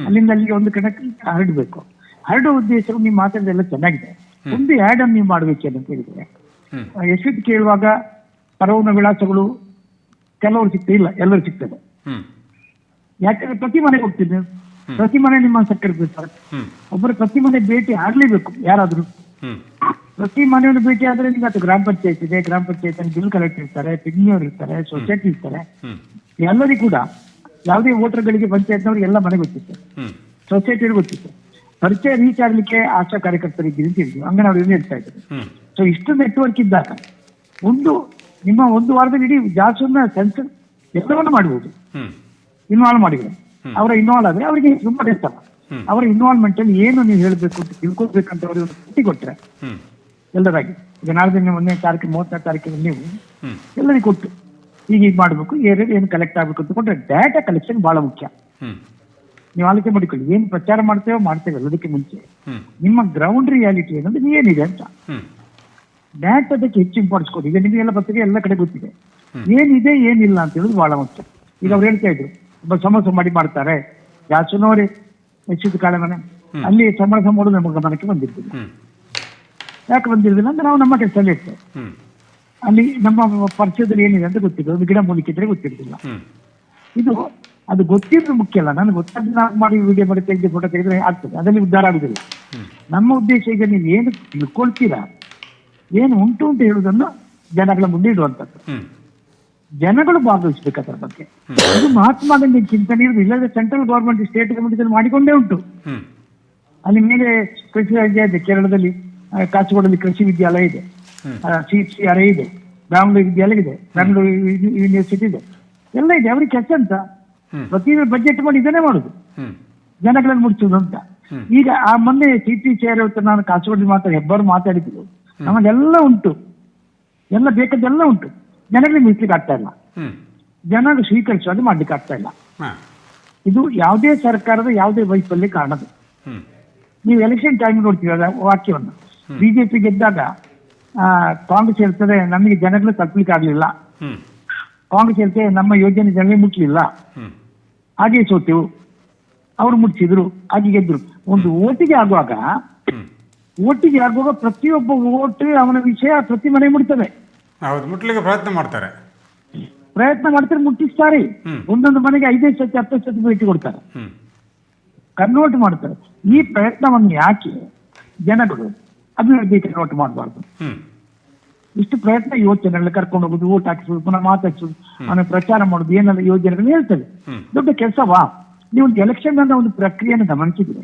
ಅಲ್ಲಿಂದ ಅಲ್ಲಿಗೆ ಒಂದು ಕಡೆ ಹರಡಬೇಕು. ಹರಡೋ ಉದ್ದೇಶವು ನೀವು ಮಾತಾಡೋದೆಲ್ಲ ಚೆನ್ನಾಗಿದೆ. ಒಂದು ಆ್ಯಡ್ ಅನ್ನು ನೀವು ಮಾಡಬೇಕು ಅಂತ ಹೇಳಿದ್ರೆ. ಯಶಸ್ವಿ ಕೇಳುವಾಗ ಪರವನ ವಿಳಾಸಗಳು ಕೆಲವರು ಸಿಗ್ತಾ ಇಲ್ಲ ಎಲ್ಲರೂ ಸಿಗ್ತದೆ. ಯಾಕಂದ್ರೆ ಪ್ರತಿ ಮನೆಗೆ ಹೋಗ್ತಿದ್ದೆ ಪ್ರತಿ ಮನೆ ನಿಮ್ಮ ಸಕ್ಕರೆ ಸರ್. ಹ್ಞೂ ಒಬ್ಬರು ಪ್ರತಿ ಮನೆ ಭೇಟಿ ಆಗ್ಲೇಬೇಕು ಯಾರಾದ್ರೂ. ಪ್ರತಿ ಮನೆಯಲ್ಲಿ ಭೇಟಿ ಆದ್ರೆ ನಿಮ್ಗೆ ಅದು ಗ್ರಾಮ ಪಂಚಾಯತ್ ಇದೆ ಗ್ರಾಮ ಪಂಚಾಯತ್ ಬಿಲ್ ಕಲೆಕ್ಟರ್ ಇರ್ತಾರೆ ಪಿಗ್ನಿಯವರು ಇರ್ತಾರೆ ಸೊಸೈಟಿ ಇರ್ತಾರೆ. ಎಲ್ಲರಿಗೂ ಕೂಡ ಯಾವುದೇ ವೋಟರ್ಗಳಿಗೆ ಪಂಚಾಯತ್ನವ್ರಿಗೆ ಎಲ್ಲ ಮನೆ ಗೊತ್ತಿತ್ತು. ಸೊಸೈಟಿ ಗೊತ್ತಿತ್ತು. ಪರಿಚಯ ರೀಚ್ ಆಗ್ಲಿಕ್ಕೆ ಆಶಾ ಕಾರ್ಯಕರ್ತರಿಗೆ ಅಂತ ಹೇಳಿದ್ವಿ ಅಂಗನವಾಡಿ ಹೇಳ್ತಾ ಇದ್ರು. ಸೊ ಇಷ್ಟು ನೆಟ್ವರ್ಕ್ ಇದ್ದಾಗ ಒಂದು ನಿಮ್ಮ ಒಂದು ವಾರದಲ್ಲಿ ಇಡೀ ಜಾಸ್ತಿ ಸೆನ್ಸರ್ ಎಲ್ಲವನ್ನು ಮಾಡಬಹುದು ಇನ್ವಾಲ್ವ್ ಮಾಡಿದ್ರೆ. ಅವರ ಇನ್ವಾಲ್ವ್ ಆದ್ರೆ ಅವರಿಗೆ ತುಂಬಾ ಇರ್ತಲ್ಲ ಅವರ ಇನ್ವಾಲ್ವ್ಮೆಂಟ್ ಅಲ್ಲಿ ಏನು ನೀವು ಹೇಳಬೇಕು ಅಂತ ತಿಳ್ಕೊಳ್ಬೇಕಂತ ಅವರಿಗೆ ಒಂದು ಪಟ್ಟಿ ಕೊಟ್ರೆ ಹ್ಮ್. ಎಲ್ಲರಾಗಿ. ಈಗ ನಾಳೆ ದಿನ ಒಂದನೇ ತಾರೀಕು ಮೂವತ್ತನೇ ತಾರೀಕಿನ ನೀವು ಎಲ್ಲರಿಗೂ ಕೊಟ್ಟು ಈಗ ಈಗ ಮಾಡಬೇಕು ಏರಿಯಾದ ಏನು ಕಲೆಕ್ಟ್ ಆಗಬೇಕು ಅಂತ ಕೊಟ್ಟರೆ ಡಾಟಾ ಕಲೆಕ್ಷನ್ ಬಹಳ ಮುಖ್ಯ. ನೀವು ಆಲೋಚನೆ ಮಾಡಿಕೊಳ್ಳಿ ಏನು ಪ್ರಚಾರ ಮಾಡ್ತೇವೋ ಮಾಡ್ತೇವೆ ಅದಕ್ಕೆ ಮುಂಚೆ. ನಿಮ್ಮ ಗ್ರೌಂಡ್ ರಿಯಾಲಿಟಿ ಏನಂದ್ರೆ ಏನಿದೆ ಅಂತ. ಡಾಟಾದಕ್ಕೆ ಹೆಚ್ಚು ಇಂಪಾರ್ಟೆನ್ಸ್ ಕೊಡಿ. ಈಗ ನಿಮಗೆಲ್ಲ ಪತ್ರಿಕೆ ಎಲ್ಲ ಕಡೆ ಗೊತ್ತಿದೆ. ಏನಿದೆ ಏನಿಲ್ಲ ಅಂತ ಹೇಳೋದು ಬಹಳ ಮುಖ್ಯ. ಈಗ ಅವ್ರು ಹೇಳ್ತಾ ಇದ್ರು ಒಬ್ಬ ಸಮೋಸ ಮಾಡಿ ಮಾಡ್ತಾರೆ. ಜಾಸ್ತಿನವರೇ ಹೆಚ್ಚಿದ ಕಾಳೆ ಮನೆ ಅಲ್ಲಿ ಸಂಬಳ ಸಂಬಳ ನಮ್ಮ ಗಮನಕ್ಕೆ ಬಂದಿರ್ತೀವಿ ಯಾಕೆ ಬಂದಿರಲಿಲ್ಲ ಅಂದ್ರೆ ನಾವು ನಮ್ಮ ಕೆಲಸದಲ್ಲಿ ಇರ್ತೇವೆ. ಅಲ್ಲಿ ನಮ್ಮ ಪರಿಚಯದಲ್ಲಿ ಏನಿದೆ ಅಂತ ಗೊತ್ತಿಲ್ಲ. ಒಂದು ಗಿಡ ಮೂಲಿಕಿದ್ರೆ ಗೊತ್ತಿರ್ತಿಲ್ಲ ಇದು ಅದು ಗೊತ್ತಿರೋದು ಮುಖ್ಯ ಅಲ್ಲ. ನನಗೆ ಗೊತ್ತಾದ ನಾವು ಮಾಡಿ ವಿಡಿಯೋ ಮಾಡಿ ತೆಗೆದು ಫೋಟೋ ತೆಗೆದ್ರೆ ಆಗ್ತದೆ. ಅದರಲ್ಲಿ ಉದ್ಧಾರ ಆಗುದಿಲ್ಲ ನಮ್ಮ ಉದ್ದೇಶ ಈಗ ನೀವು ಏನು ತಿಳ್ಕೊಳ್ತೀರಾ? ಏನು ಉಂಟು ಅಂತ ಹೇಳುವುದನ್ನು ಜನಗಳ ಮುಂದೆ ಇಡುವಂಥದ್ದು. ಹ್ಮ್. ಜನಗಳು ಭಾಗವಹಿಸ್ಬೇಕು ಅದರ ಬಗ್ಗೆ. ಅದು ಮಹಾತ್ಮ ಗಾಂಧಿ ಚಿಂತನೆ ಇರುವುದು ಇಲ್ಲದೆ ಸೆಂಟ್ರಲ್ ಗವರ್ಮೆಂಟ್ ಸ್ಟೇಟ್ ಗವರ್ಮೆಂಟ್ ಮಾಡಿಕೊಂಡೇ ಉಂಟು. ಅಲ್ಲಿ ಮೇಲೆ ಕೃಷಿ ರಾಜ್ಯ ಇದೆ ಕೇರಳದಲ್ಲಿ ಕಾಸರಗೋಡಲ್ಲಿ ಕೃಷಿ ವಿದ್ಯಾಲಯ ಇದೆ. ಸಿ ಸಿ ಆರ್ ಇದೆ ಬ್ಯಾಂಗ್ಳೂರು ವಿದ್ಯಾಲಯ ಇದೆ ಬ್ಯಾಂಗ್ಳೂರು ಯೂನಿ- ಯೂನಿವರ್ಸಿಟಿ ಇದೆ. ಎಲ್ಲ ಇದೆ ಅವ್ರಿಗೆ ಕೆಲಸ ಅಂತ. ಪ್ರತಿ ಬಜೆಟ್ ಮಾಡಿ ಇದನ್ನೇ ಮಾಡುದು. ಜನಗಳನ್ನು ಮುಟ್ಟಿಸುದು ಅಂತ. ಈಗ ಆ ಮೊನ್ನೆ ಸಿ ಪಿ ಚೇರ್ ಅವ್ರ ನಾನು ಕಾಸರಗೋಡಲ್ಲಿ ಮಾತಾಡಿ ಹೆಬ್ಬರು ಮಾತಾಡಿದ್ರು ನಮಗೆಲ್ಲ ಉಂಟು. ಎಲ್ಲ ಬೇಕಾದ್ದೆಲ್ಲ ಉಂಟು. ಜನಗಳಿಗೆ ಮುಟ್ಲಿಕ್ಕೆ ಆಗ್ತಾ ಇಲ್ಲ. ಜನರು ಸ್ವೀಕರಿಸೋದು ಮಾಡ್ಲಿಕ್ಕೆ ಆಗ್ತಾ ಇಲ್ಲ. ಇದು ಯಾವುದೇ ಸರ್ಕಾರದ ಯಾವುದೇ ವೈಫಲ್ಯ ಕಾರಣದು ನೀವು ಎಲೆಕ್ಷನ್ ಟೈಮ್ ನೋಡ್ತೀವಿ ವಾಕ್ಯವನ್ನು? ಬಿಜೆಪಿ ಗೆದ್ದಾಗ ಆ, ಕಾಂಗ್ರೆಸ್ ಹೇಳ್ತದೆ ನಮಗೆ ಜನಗಳು ತಲುಪಲಿಕ್ಕೆ ಆಗ್ಲಿಲ್ಲ. ಕಾಂಗ್ರೆಸ್ ಹೇಳ್ತದೆ ನಮ್ಮ ಯೋಜನೆ ಜನರಿಗೆ ಮುಟ್ಲಿಲ್ಲ. ಹಾಗೆ ಸೋತೆವು ಅವ್ರು ಮುಟ್ಸಿದ್ರು ಹಾಗೆ ಗೆದ್ರು. ಒಂದು ಓಟಿಗೆ ಆಗುವಾಗ ಓಟಿಗೆ ಆಗುವಾಗ ಪ್ರತಿಯೊಬ್ಬ ಓಟ್ ಅವನ ವಿಷಯ ಪ್ರತಿ ಮನೆ ಮುಟ್ತದೆ. ಹೌದು ಮುಟ್ಲಿಕ್ಕೆ ಪ್ರಯತ್ನ ಮಾಡ್ತಾರೆ. ಪ್ರಯತ್ನ ಮಾಡ್ತಾರೆ ಮುಟ್ಟಿಸ್ತಾರೆ. ಒಂದೊಂದು ಮನೆಗೆ ಐದೈದು ಸತಿ ಹತ್ತು ಸತಿ ಭೇಟಿ ಕೊಡ್ತಾರೆ. ಕನ್ವರ್ಟ್ ಮಾಡ್ತಾರೆ. ಈ ಪ್ರಯತ್ನವನ್ನು ಯಾಕೆ ಜನಗಳು ಅಭಿವೃದ್ಧಿ ಕನ್ವರ್ಟ್ ಮಾಡಬಾರ್ದು? ಇಷ್ಟು ಪ್ರಯತ್ನ ಯೋಚನೆಗಳನ್ನ ಕರ್ಕೊಂಡು ಹೋಗುದು ಓಟ್ ಹಾಕಿಸೋದು ಪುನಃ ಮಾತಾಡಿಸೋದು ಆಮೇಲೆ ಪ್ರಚಾರ ಮಾಡುದು ಏನೆಲ್ಲ ಯೋಜನೆಗಳು ಹೇಳ್ತದೆ. ದೊಡ್ಡ ಕೆಲಸವಾ? ನೀವು ಎಲೆಕ್ಷನ್ ಅನ್ನೋ ಒಂದು ಪ್ರಕ್ರಿಯೆಯನ್ನು ಗಮನಿಸಿದ್ರೆ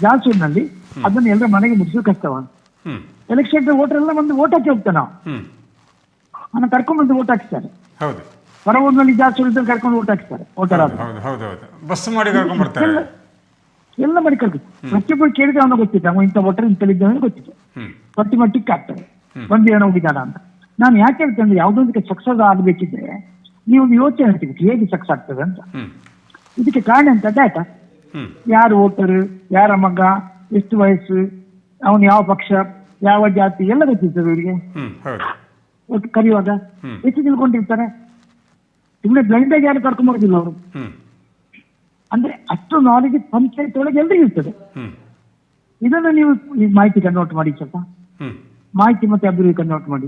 ಜಾಸೂರಿನಲ್ಲಿ ಅದನ್ನ ಎಲ್ಲರ ಮನೆಗೆ ಮುಗಿಸೋ ಕಷ್ಟವ? ಎಲೆಕ್ಷನ್ ವೋಟರ್ ಎಲ್ಲ ಒಂದು ಓಟ್ ಹಾಕಿ ಹೋಗ್ತಾನೆ ನಾವು. ಹ್ಮ್ ಅವನ್ನ ಕರ್ಕೊಂಡು ಬಂದು ಓಟ್ ಹಾಕಿಸ್ತಾರೆ. ಹೌದು. ಹೊರ ಊರಿನಲ್ಲಿ ಜಾಸ್ತಿ ಇದ್ದಲ್ಲಿ ಕರ್ಕೊಂಡು ಓಟ್ ಹಾಕಿಸ್ತಾರೆ ವೋಟರ್ ಹೌದು ಹೌದು ಹೌದು ಹೌದು. ಬಸ್ ಮಾಡಿ ಕರ್ಕೊಂಡು ಬರ್ತಾರೆ. ಎಲ್ಲ ಮಾಡಿ ಕರ್ಕೊಂಡು ಪ್ರತಿಯೊಬ್ಬರು ಕೇಳಿದ್ರೆ ಅವನು ಗೊತ್ತಿದ್ದ ಅವನು ಇಂಥ ವೋಟರ್ ಇಂತಲ್ಲಿದ್ದ ಗೊತ್ತಿತ್ತು ಪ್ರತಿ ಮಟ್ಟಿಗೆ ಆಗ್ತದೆ ಬಂದು ಏನೋ ಹೋಗಿದ್ದಾನ ಅಂತ. ನಾನು ಯಾಕೆ ಹೇಳ್ತೇನೆ ಯಾವುದೊಂದಕ್ಕೆ ಸಕ್ಸಸ್ ಆಗಬೇಕಿದ್ರೆ ನೀವು ಯೋಚನೆ ಹೇಳ್ತೀವಿ ಹೇಗೆ ಸಕ್ಸಸ್ ಆಗ್ತದೆ ಅಂತ. ಇದಕ್ಕೆ ಕಾರಣ ಅಂತ ಡಾಟಾ ಯಾರು ಓಟರ್ ಯಾರ ಮಗ ಎಷ್ಟು ವಯಸ್ಸು ಅವನು ಯಾವ ಪಕ್ಷ ಯಾವ ಜಾತಿ ಎಲ್ಲ ಗೊತ್ತಿರ್ತದೆ ಇವರಿಗೆ. ಒಟ್ಟು ಕರೆಯುವಾಗ. ಎಷ್ಟು ತಿಳ್ಕೊಂಡಿರ್ತಾರೆ ಸುಮ್ಮನೆ ಬ್ಲೈಂಡ್ ಆಗಿ ಯಾರು ಕರ್ಕೊಂಡ್ಬರೋದಿಲ್ಲ ಅವರು. ಅಂದ್ರೆ ಅಷ್ಟು ನಾಲೆಜ್ ಪಂಚಾಯತ್ ಒಳಗೆ ಎಲ್ರಿಗೂ ಇರ್ತದೆ. ಇದನ್ನ ನೀವು ಈ ಮಾಹಿತಿ ಕನ್ವರ್ಟ್ ಮಾಡಿ ಸ್ವಲ್ಪ. ಮಾಹಿತಿ ಮತ್ತೆ ಅಭಿವೃದ್ಧಿ ಕನ್ವರ್ಟ್ ಮಾಡಿ.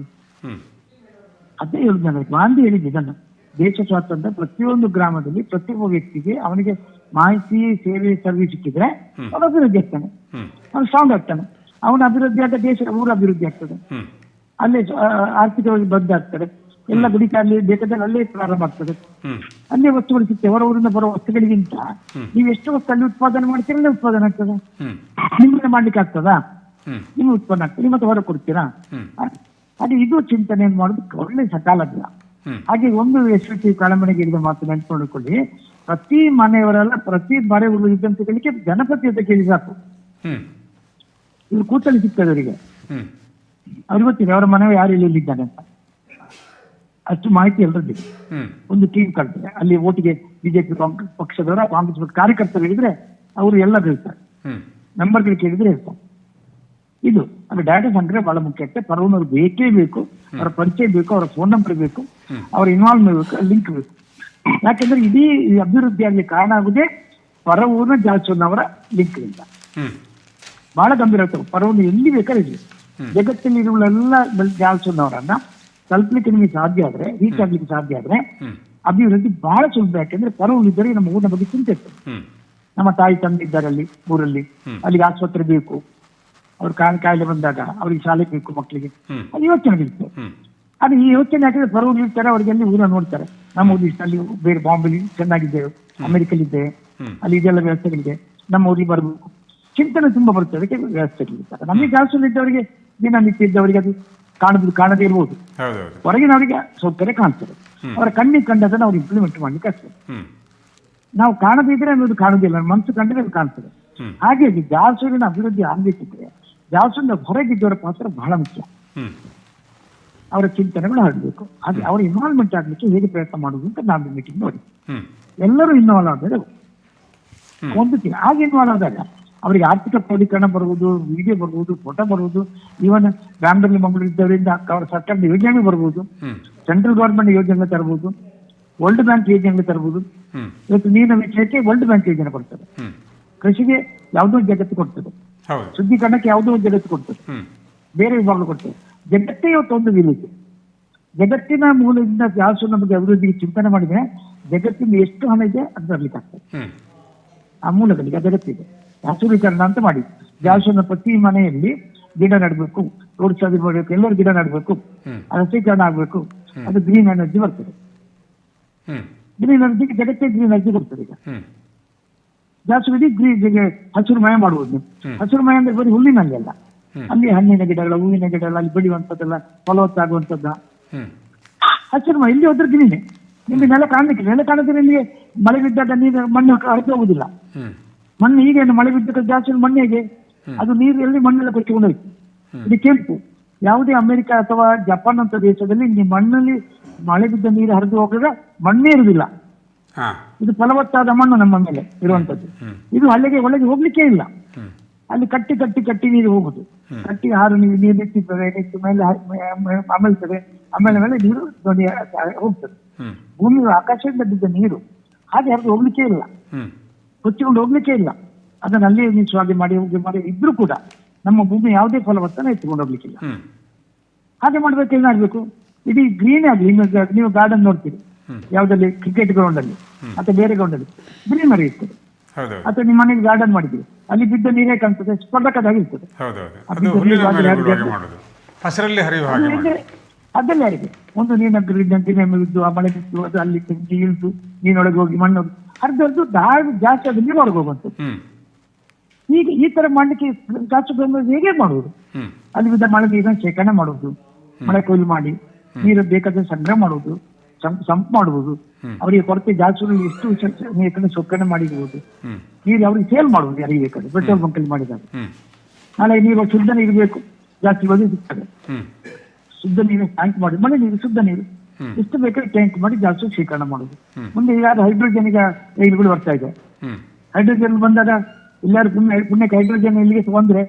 ಅದೇ ಯೋಜನೆ ಗಾಂಧಿ ಹೇಳಿದ್ದು ಇದನ್ನು. ದೇಶ ಸ್ವಾತಂತ್ರ್ಯ ಪ್ರತಿಯೊಂದು ಗ್ರಾಮದಲ್ಲಿ ಪ್ರತಿಯೊಬ್ಬ ವ್ಯಕ್ತಿಗೆ ಅವನಿಗೆ ಮಾಹಿತಿ ಸೇವೆ ಸರ್ವಿಸ್ ಸಿಕ್ಕಿದ್ರೆ ಅವನು ಅಭಿವೃದ್ಧಿ ಆಗ್ತಾನೆ. ಅವನು ಸ್ಟ್ರಾಂಗ್ ಆಗ್ತಾನೆ. ಅವನ ಅಭಿವೃದ್ಧಿ ಆದ ದೇಶದ ಊರ ಅಭಿವೃದ್ಧಿ ಆಗ್ತದೆ. ಅಲ್ಲೇ ಆರ್ಥಿಕವಾಗಿ ಬದ್ಧ ಆಗ್ತದೆ ಎಲ್ಲ ಗುಡಿಕೆ ಅಲ್ಲಿ ಬೇಕಾದಲ್ಲಿ ಅಲ್ಲೇ ಪ್ರಾರಂಭ ಆಗ್ತದೆ. ಅಲ್ಲೇ ವಸ್ತುಗಳು ಸಿಗ್ತವೆ ಹೊರ ಊರಿಂದ ಬರೋ ವಸ್ತುಗಳಿಗಿಂತ ನೀವು ಎಷ್ಟು ವಸ್ತು ಅಲ್ಲಿ ಉತ್ಪಾದನೆ ಮಾಡ್ತೀರ ಅಲ್ಲೇ ಉತ್ಪಾದನೆ ಆಗ್ತದೆ. ನಿಮ್ಮನ್ನ ಮಾಡ್ಲಿಕ್ಕೆ ಆಗ್ತದಾ? ನಿಮ್ಮ ಉತ್ಪನ್ನ ಆಗ್ತದೆ. ಮತ್ತೆ ಹೊರ ಕೊಡ್ತೀರಾ? ಅದೇ ಹಾಗೆ ಇದು ಚಿಂತನೆ ಮಾಡೋದು? ಒಳ್ಳೆ ಸಕಾಲದ ಹಾಗೆ ಒಂದು ಯಶಸ್ವಿ ಕಾಳಮನೆಗೆ ಇರುವ ಮಾತು ನೆನ್ಪಿಕೊಳ್ಳಿ ಪ್ರತಿ ಮನೆಯವರೆಲ್ಲ ಪ್ರತಿ ಮನೆ ಇದ್ದಂತ ಕೇಳಿಕೆ ಗಣಪತಿ ಅಂತ ಕೇಳಿ ಸಾಕು. ಇಲ್ಲಿ ಕೂತಲ್ಲಿ ಸಿಗ್ತದೆ ಅವರಿಗೆ. ಅವ್ರಿಗೆ ಗೊತ್ತಿದೆ ಅವರ ಮನೆ ಯಾರು ಇಲ್ಲಿ ಇದ್ದಾನೆ ಅಂತ? ಅಷ್ಟು ಮಾಹಿತಿ ಬೇಕು ಒಂದು ಟೀಮ್ ಕಳ್ತಾರೆ ಅಲ್ಲಿ ಓಟಿಗೆ ಬಿಜೆಪಿ ಕಾಂಗ್ರೆಸ್ ಪಕ್ಷದವರ ಕಾಂಗ್ರೆಸ್ ಕಾರ್ಯಕರ್ತರು ಹೇಳಿದ್ರೆ ಅವರು ಎಲ್ಲ ಹೇಳ್ತಾರೆ. ನಂಬರ್ಗಳು ಕೇಳಿದ್ರೆ ಇರ್ತಾರೆ ಇದು ಅದು ಡಾಟಾ ಸಂಗ್ರಹ ಬಹಳ ಮುಖ್ಯ ಆಗ್ತದೆ ಪರವನವ್ರು ಬೇಕೇ ಬೇಕು. ಅವರ ಪರಿಚಯ ಬೇಕು ಅವರ ಫೋನ್ ನಂಬರ್ ಬೇಕು ಅವರ ಇನ್ವಾಲ್ವ್ಮೆಂಟ್ ಬೇಕು ಲಿಂಕ್ ಬೇಕು. ಯಾಕಂದ್ರೆ ಇಡೀ ಈ ಅಭಿವೃದ್ಧಿ ಆಗಲಿ ಕಾರಣ ಆಗುದೇ ಪರವೂರಿನ ಜಾಸ್ವನ್ನವರ ಲಿಂಕ್ ಇಲ್ಲ ಬಹಳ ಗಂಭೀರ ಆಗ್ತವೆ ಪರವನ್ನು ಎಲ್ಲಿ ಬೇಕಾದ್ರೆ ಇರಲಿ ಎಲ್ಲ ಇರುವಳೆಲ್ಲ ಜಾಲ್ಸೋನವರನ್ನ ತಲುಪಲಿಕ್ಕೆ ನಿಮಗೆ ಸಾಧ್ಯ ಆದ್ರೆ ರೀಚ್ ಆಗ್ಲಿಕ್ಕೆ ಸಾಧ್ಯ ಆದ್ರೆ ಅಭಿವೃದ್ಧಿ ಬಹಳ ಸುಲಭ. ಯಾಕೆಂದ್ರೆ ಇದ್ದರೆ ನಮ್ಮ ಊರಿನ ಬಗ್ಗೆ ಚಿಂತೆ ಇರ್ತದೆ. ನಮ್ಮ ತಾಯಿ ತಂದೆ ಇದ್ದಾರೆ ಅಲ್ಲಿ ಊರಲ್ಲಿ. ಅಲ್ಲಿಗೆ ಆಸ್ಪತ್ರೆ ಬೇಕು. ಅವ್ರ ಕಾಲ ಕಾಯಿಲೆ ಬಂದಾಗ ಅವ್ರಿಗೆ ಶಾಲೆ ಬೇಕು ಮಕ್ಕಳಿಗೆ. ಅದು ಯೋಚನೆ ಇರ್ತದೆ ಅದು ಈ ಯೋಚನೆ ಯಾಕಂದ್ರೆ ಬರೋರು ಇರ್ತಾರೆ ಅವರಿಗೆ ಅಲ್ಲಿ ಊರ ನೋಡ್ತಾರೆ. ನಮ್ಮ ಊರಿನ ಅಲ್ಲಿ ಬೇರೆ ಬಾಂಬೆಲಿ ಚೆನ್ನಾಗಿದ್ದೇವೆ ಅಮೆರಿಕಲ್ಲಿದ್ದೇವೆ ಅಲ್ಲಿ ಇದೆಲ್ಲ ವ್ಯವಸ್ಥೆಗಳಿದೆ. ನಮ್ಮ ಊರಿಗೆ ಬರಬೇಕು. ಚಿಂತನೆ ತುಂಬಾ ಬರುತ್ತೆ ಅದಕ್ಕೆ ವ್ಯವಸ್ಥೆಗಳಿರ್ತಾರೆ. ನಮಗೆ ಜಾಸ್ತಿ ಇದ್ದವರಿಗೆ ದಿನನಿತ್ಯ ಇದ್ದವರಿಗೆ ಅದು ಕಾಣದು ಕಾಣದೇ ಇರ್ಬೋದು. ಹೊರಗಿನವರಿಗೆ ಸೌಕರ್ಯ ಕಾಣ್ತದೆ. ಅವರ ಕಣ್ಣಿಗೆ ಕಂಡದನ್ನು ಅವ್ರು ಇಂಪ್ಲಿಮೆಂಟ್ ಮಾಡ್ಲಿಕ್ಕೆ ಆಗ್ತದೆ ನಾವು ಕಾಣದಿದ್ರೆ ಅನ್ನೋದು ಕಾಣುದಿಲ್ಲ ಮನಸ್ಸು ಕಂಡ್ರೆ ಅದು ಕಾಣ್ತದೆ. ಹಾಗೆ ಹಾಗಾಗಿ ಜಾಸೂರಿನ ಅಭಿವೃದ್ಧಿ ಆಗ್ಬೇಕಿದ್ರೆ ಜಾಸೂರಿನ ಹೊರಗಿದ್ದವರ ಪಾತ್ರ ಬಹಳ ಮುಖ್ಯ. ಅವರ ಚಿಂತನೆಗಳು ಆಗಬೇಕು ಹಾಗೆ ಅವರ ಇನ್ವಾಲ್ವ್ಮೆಂಟ್ ಆಗ್ಲಿಕ್ಕೆ ಹೇಗೆ ಪ್ರಯತ್ನ ಮಾಡುದು ಅಂತ ನಾನು ಮೀಟಿಂಗ್ ನೋಡಿ ಎಲ್ಲರೂ ಇನ್ವಾಲ್ವ್ ಆದರೆ ಒಂದು ಹಾಗೆ ಇನ್ವಾಲ್ವ್ ಆದಾಗ ಅವರಿಗೆ ಆರ್ಥಿಕ ಕ್ರೋಢೀಕರಣ ಬರುವುದು ವಿಡಿಯೋ ಬರುವುದು ಫೋಟೋ ಬರುವುದು ಈವನ್ ರಾಮದಲ್ಲಿ ಮಂಗಳೂರು ಇದ್ದವರಿಂದ ಅವರ ಸರ್ಕಾರದ ಯೋಜನೆಗಳು ಬರ್ಬೋದು ಸೆಂಟ್ರಲ್ ಗೌರ್ಮೆಂಟ್ ಯೋಜನೆ ತರಬಹುದು ವರ್ಲ್ಡ್ ಬ್ಯಾಂಕ್ ಯೋಜನೆಗಳು ತರಬಹುದು. ಇವತ್ತು ನೀರಿನ ವಿಷಯಕ್ಕೆ ವರ್ಲ್ಡ್ ಬ್ಯಾಂಕ್ ಯೋಜನೆ ಕೊಡ್ತದೆ. ಕೃಷಿಗೆ ಯಾವುದೋ ಜಗತ್ತು ಕೊಡ್ತದೆ. ಶುದ್ಧೀಕರಣಕ್ಕೆ ಯಾವುದೋ ಜಗತ್ತು ಕೊಡ್ತದೆ. ಬೇರೆ ವಿಭಾಗ ಕೊಡ್ತದೆ. ಜಗತ್ತೇ ಇವತ್ತು ಒಂದು ನಿಲ್ಲಿದೆ ಜಗತ್ತಿನ ಮೂಲದಿಂದ ಜಾಸ್ತಿ ನಮಗೆ ಅಭಿವೃದ್ಧಿಗೆ ಚಿಂತನೆ ಮಾಡಿದ್ರೆ ಜಗತ್ತಿನ ಎಷ್ಟು ಹಣ ಇದೆ ಅದು ಬರ್ಲಿಕ್ಕೆ ಆಗ್ತದೆ ಆ ಮೂಲಗಳಿಗೆ ಜಗತ್ತಿದೆ. ಹಸಿರೀಕರಣ ಅಂತ ಮಾಡಿ ಜಾಶನ ಪ್ರತಿ ಮನೆಯಲ್ಲಿ ಗಿಡ ನೆಡಬೇಕು ರೋಡ್ ಸೈಡ್ ಮಾಡಬೇಕು ಎಲ್ಲರೂ ಗಿಡ ನೆಡಬೇಕು. ಹಸೀಕರಣ ಆಗಬೇಕು ಅದು ಗ್ರೀನ್ ಎನರ್ಜಿ ಬರ್ತದೆ. ಗ್ರೀನ್ ಎನರ್ಜಿ ಜಗತ್ತೇ ಗ್ರೀನ್ ಎನರ್ಜಿ ಬರ್ತದೆ ಈಗ. ಜಾಸ್ತಿ ಗ್ರೀನ್ ಹಸಿರು ಮಯ ಮಾಡುವುದು ನೀವು. ಹಸಿರು ಮಯ ಅಂದ್ರೆ ಬರೀ ಹುಲ್ಲಿನಲ್ಲಿ ಅಲ್ಲ. ಅಲ್ಲಿ ಹಣ್ಣಿನ ಗಿಡಗಳ ಹೂವಿನ ಗಿಡಗಳ ಅಲ್ಲಿ ಬೆಳೆಯುವಂಥದ್ದೆಲ್ಲ ಫಲವತ್ತಾಗುವಂಥದ್ದ. ಹಸಿರು ಮಯ ಇಲ್ಲಿ ಹೋದ್ರೆ ಗ್ರೀನೆ. ನಿಮಗೆ ನೆಲ ಕಾಣಲಿಕ್ಕೆ ನೆಲ ಕಾಣದ್ರೆ ನಿಮಗೆ ಮಳೆ ಬಿದ್ದಾಗ ನೀರು ಮಣ್ಣು ಹರಿದು ಹೋಗುದಿಲ್ಲ ಮಣ್ಣು ಈಗೇನು ಮಳೆ ಬಿದ್ದ ಜಾಸ್ತಿ ಮಣ್ಣು ಹೇಗೆ? ಅದು ನೀರು ಎಲ್ಲಿ ಮಣ್ಣೆಲ್ಲ ಕೊಚ್ಚಿಕೊಂಡು ಹೋಯ್ತು ಇದು ಕೆಂಪು. ಯಾವುದೇ ಅಮೆರಿಕ ಅಥವಾ ಜಪಾನ್ ಅಂತ ದೇಶದಲ್ಲಿ ಈ ಮಣ್ಣಲ್ಲಿ ಮಳೆ ಬಿದ್ದ ನೀರು ಹರಿದು ಹೋಗಿದ್ರೆ ಮಣ್ಣೇ ಇರುವುದಿಲ್ಲ. ಇದು ಫಲವತ್ತಾದ ಮಣ್ಣು ನಮ್ಮ ಮೇಲೆ ಇರುವಂತದ್ದು ಇದು ಅಲ್ಲಿಗೆ ಒಳಗೆ ಹೋಗ್ಲಿಕ್ಕೆ ಇಲ್ಲ. ಅಲ್ಲಿ ಕಟ್ಟಿ ಕಟ್ಟಿ ಕಟ್ಟಿ ನೀರು ಹೋಗುದು. ಕಟ್ಟಿ ಹಾರು ನೀರು ನೀರು ನಿಂತಿರ್ತದೆ ನಿಂತ ಮೇಲೆ ಅಮಲ್ತದೆ. ಆಮೇಲೆ ಮೇಲೆ ನೀರು ದೊಡ್ಡ ಹೋಗ್ತದೆ. ಭೂಮಿ ಆಕಾಶದಿಂದ ಬಿದ್ದ ನೀರು. ಹಾಗೆ ಹರಿದು ಹೋಗ್ಲಿಕ್ಕೆ ಇಲ್ಲ. ಕೊಚ್ಚಿಕೊಂಡು ಹೋಗ್ಲಿಕ್ಕೆ ಇಲ್ಲ. ಅದನ್ನ ಅಲ್ಲೇ ಸ್ವಾಧಿ ಮಾಡಿ ಹೋಗಿ ಮಾಡಿ ಇದ್ರೂ ಕೂಡ ನಮ್ಮ ಭೂಮಿ ಯಾವುದೇ ಫಲವತ್ತನ ಎತ್ಕೊಂಡು ಹೋಗ್ಲಿಕ್ಕಿಲ್ಲ ಹಾಗೆ ಮಾಡ್ಬೇಕು ಏನಾಗ್ಬೇಕು ಇಡೀ ಗ್ರೀನ್ ಆಗಲಿ ನೀವು ಗಾರ್ಡನ್ ನೋಡ್ತೀರಿ. ಯಾವ್ದಲ್ಲಿ? ಕ್ರಿಕೆಟ್ ಗ್ರೌಂಡ್ ಅಲ್ಲಿ. ಅಥವಾ ಬೇರೆ ಗ್ರೌಂಡ್ ಅಲ್ಲಿ. ಗ್ರೀನರಿ ಇರ್ತದೆ. ಅಥವಾ ನಿಮ್ಮ ಮನೆಗೆ ಗಾರ್ಡನ್ ಮಾಡಿದ್ದೀರಿ. ಅಲ್ಲಿ ಬಿದ್ದ ನೀರೇ ಕಾಣ್ತದೆ ಸ್ಪರ್ಧಕದಾಗಿರ್ತದೆ ಹಸಿರಲ್ಲಿ ಅದೆಲ್ಲ ಯಾರಿಗೆ ಒಂದು ನೀರಿನ ಬಿದ್ದು ಆ ಮಳೆ ಬಿದ್ದು ಅದು ಅಲ್ಲಿ ನೀರು ಇಳಿದು ನೀನೊಳಗೆ ಹೋಗಿ ಮಣ್ಣು ಹರಿದು ದಾಳಿ ಜಾಸ್ತಿ ಅದನ್ನ ನೀರು ಬಂತು ಹೋಗುವಂಥದ್ದು. ಈಗ ಈ ತರ ಮಾಡ್ಲಿಕ್ಕೆ ಕಾಸು ಬಂದ್ರೆ ಹೇಗೆ ಮಾಡುವುದು? ವಿಧ ಮಳೆ ನೀರನ್ನು ಶೇಖರಣೆ ಮಾಡುವುದು ಮಳೆ ಕೊಯ್ಲು ಮಾಡಿ ನೀರು ಬೇಕಾದ್ರೆ ಸಂಗ್ರಹ ಮಾಡುವುದು ಸಂಪ್ ಮಾಡುವುದು. ಅವರಿಗೆ ಕೊರತೆ ಜಾಸ್ತಿ ಎಷ್ಟು ಸ- ನೀರನ್ನು ಮಾಡಿರ್ಬೋದು. ನೀರು ಅವ್ರಿಗೆ ಸೇಲ್ ಮಾಡುವುದು ಯಾರಿಗೆ ಬೇಕಾದ್ರೆ ಪೆಟ್ರೋಲ್ ಬಂಕ್ ಅಲ್ಲಿ ಮಾಡಿದಾಗ ನಾಳೆ ನೀರು ಶುದ್ಧ ನೀರು ಬೇಕು ಜಾಸ್ತಿ ಬದಲು ಸಿಗ್ತದೆ ಶುದ್ಧ ನೀರು ಟ್ಯಾಂಕ್ ಮಾಡಿ ಮಳೆ ನೀರು ಶುದ್ಧ ನೀರು. ಎಷ್ಟು ಬೇಕಾದ್ರೆ ಟ್ಯಾಂಕ್ ಮಾಡಿ ಜಾಸ್ತಿ ಶೇಖರಣೆ ಮಾಡುದು. ಮುಂದೆ ಈಗ ಹೈಡ್ರೋಜನ್ ಈಗ ರೈಲುಗಳು ಬರ್ತಾ ಇದೆ. ಹೈಡ್ರೋಜನ್ ಬಂದಾಗ ಎಲ್ಲರೂ ಪುಣ್ಯ ಪುಣ್ಯಕ್ಕೆ ಹೈಡ್ರೋಜನ್ ಇಲ್ಲಿಗೆ ಬಂದ್ರೆ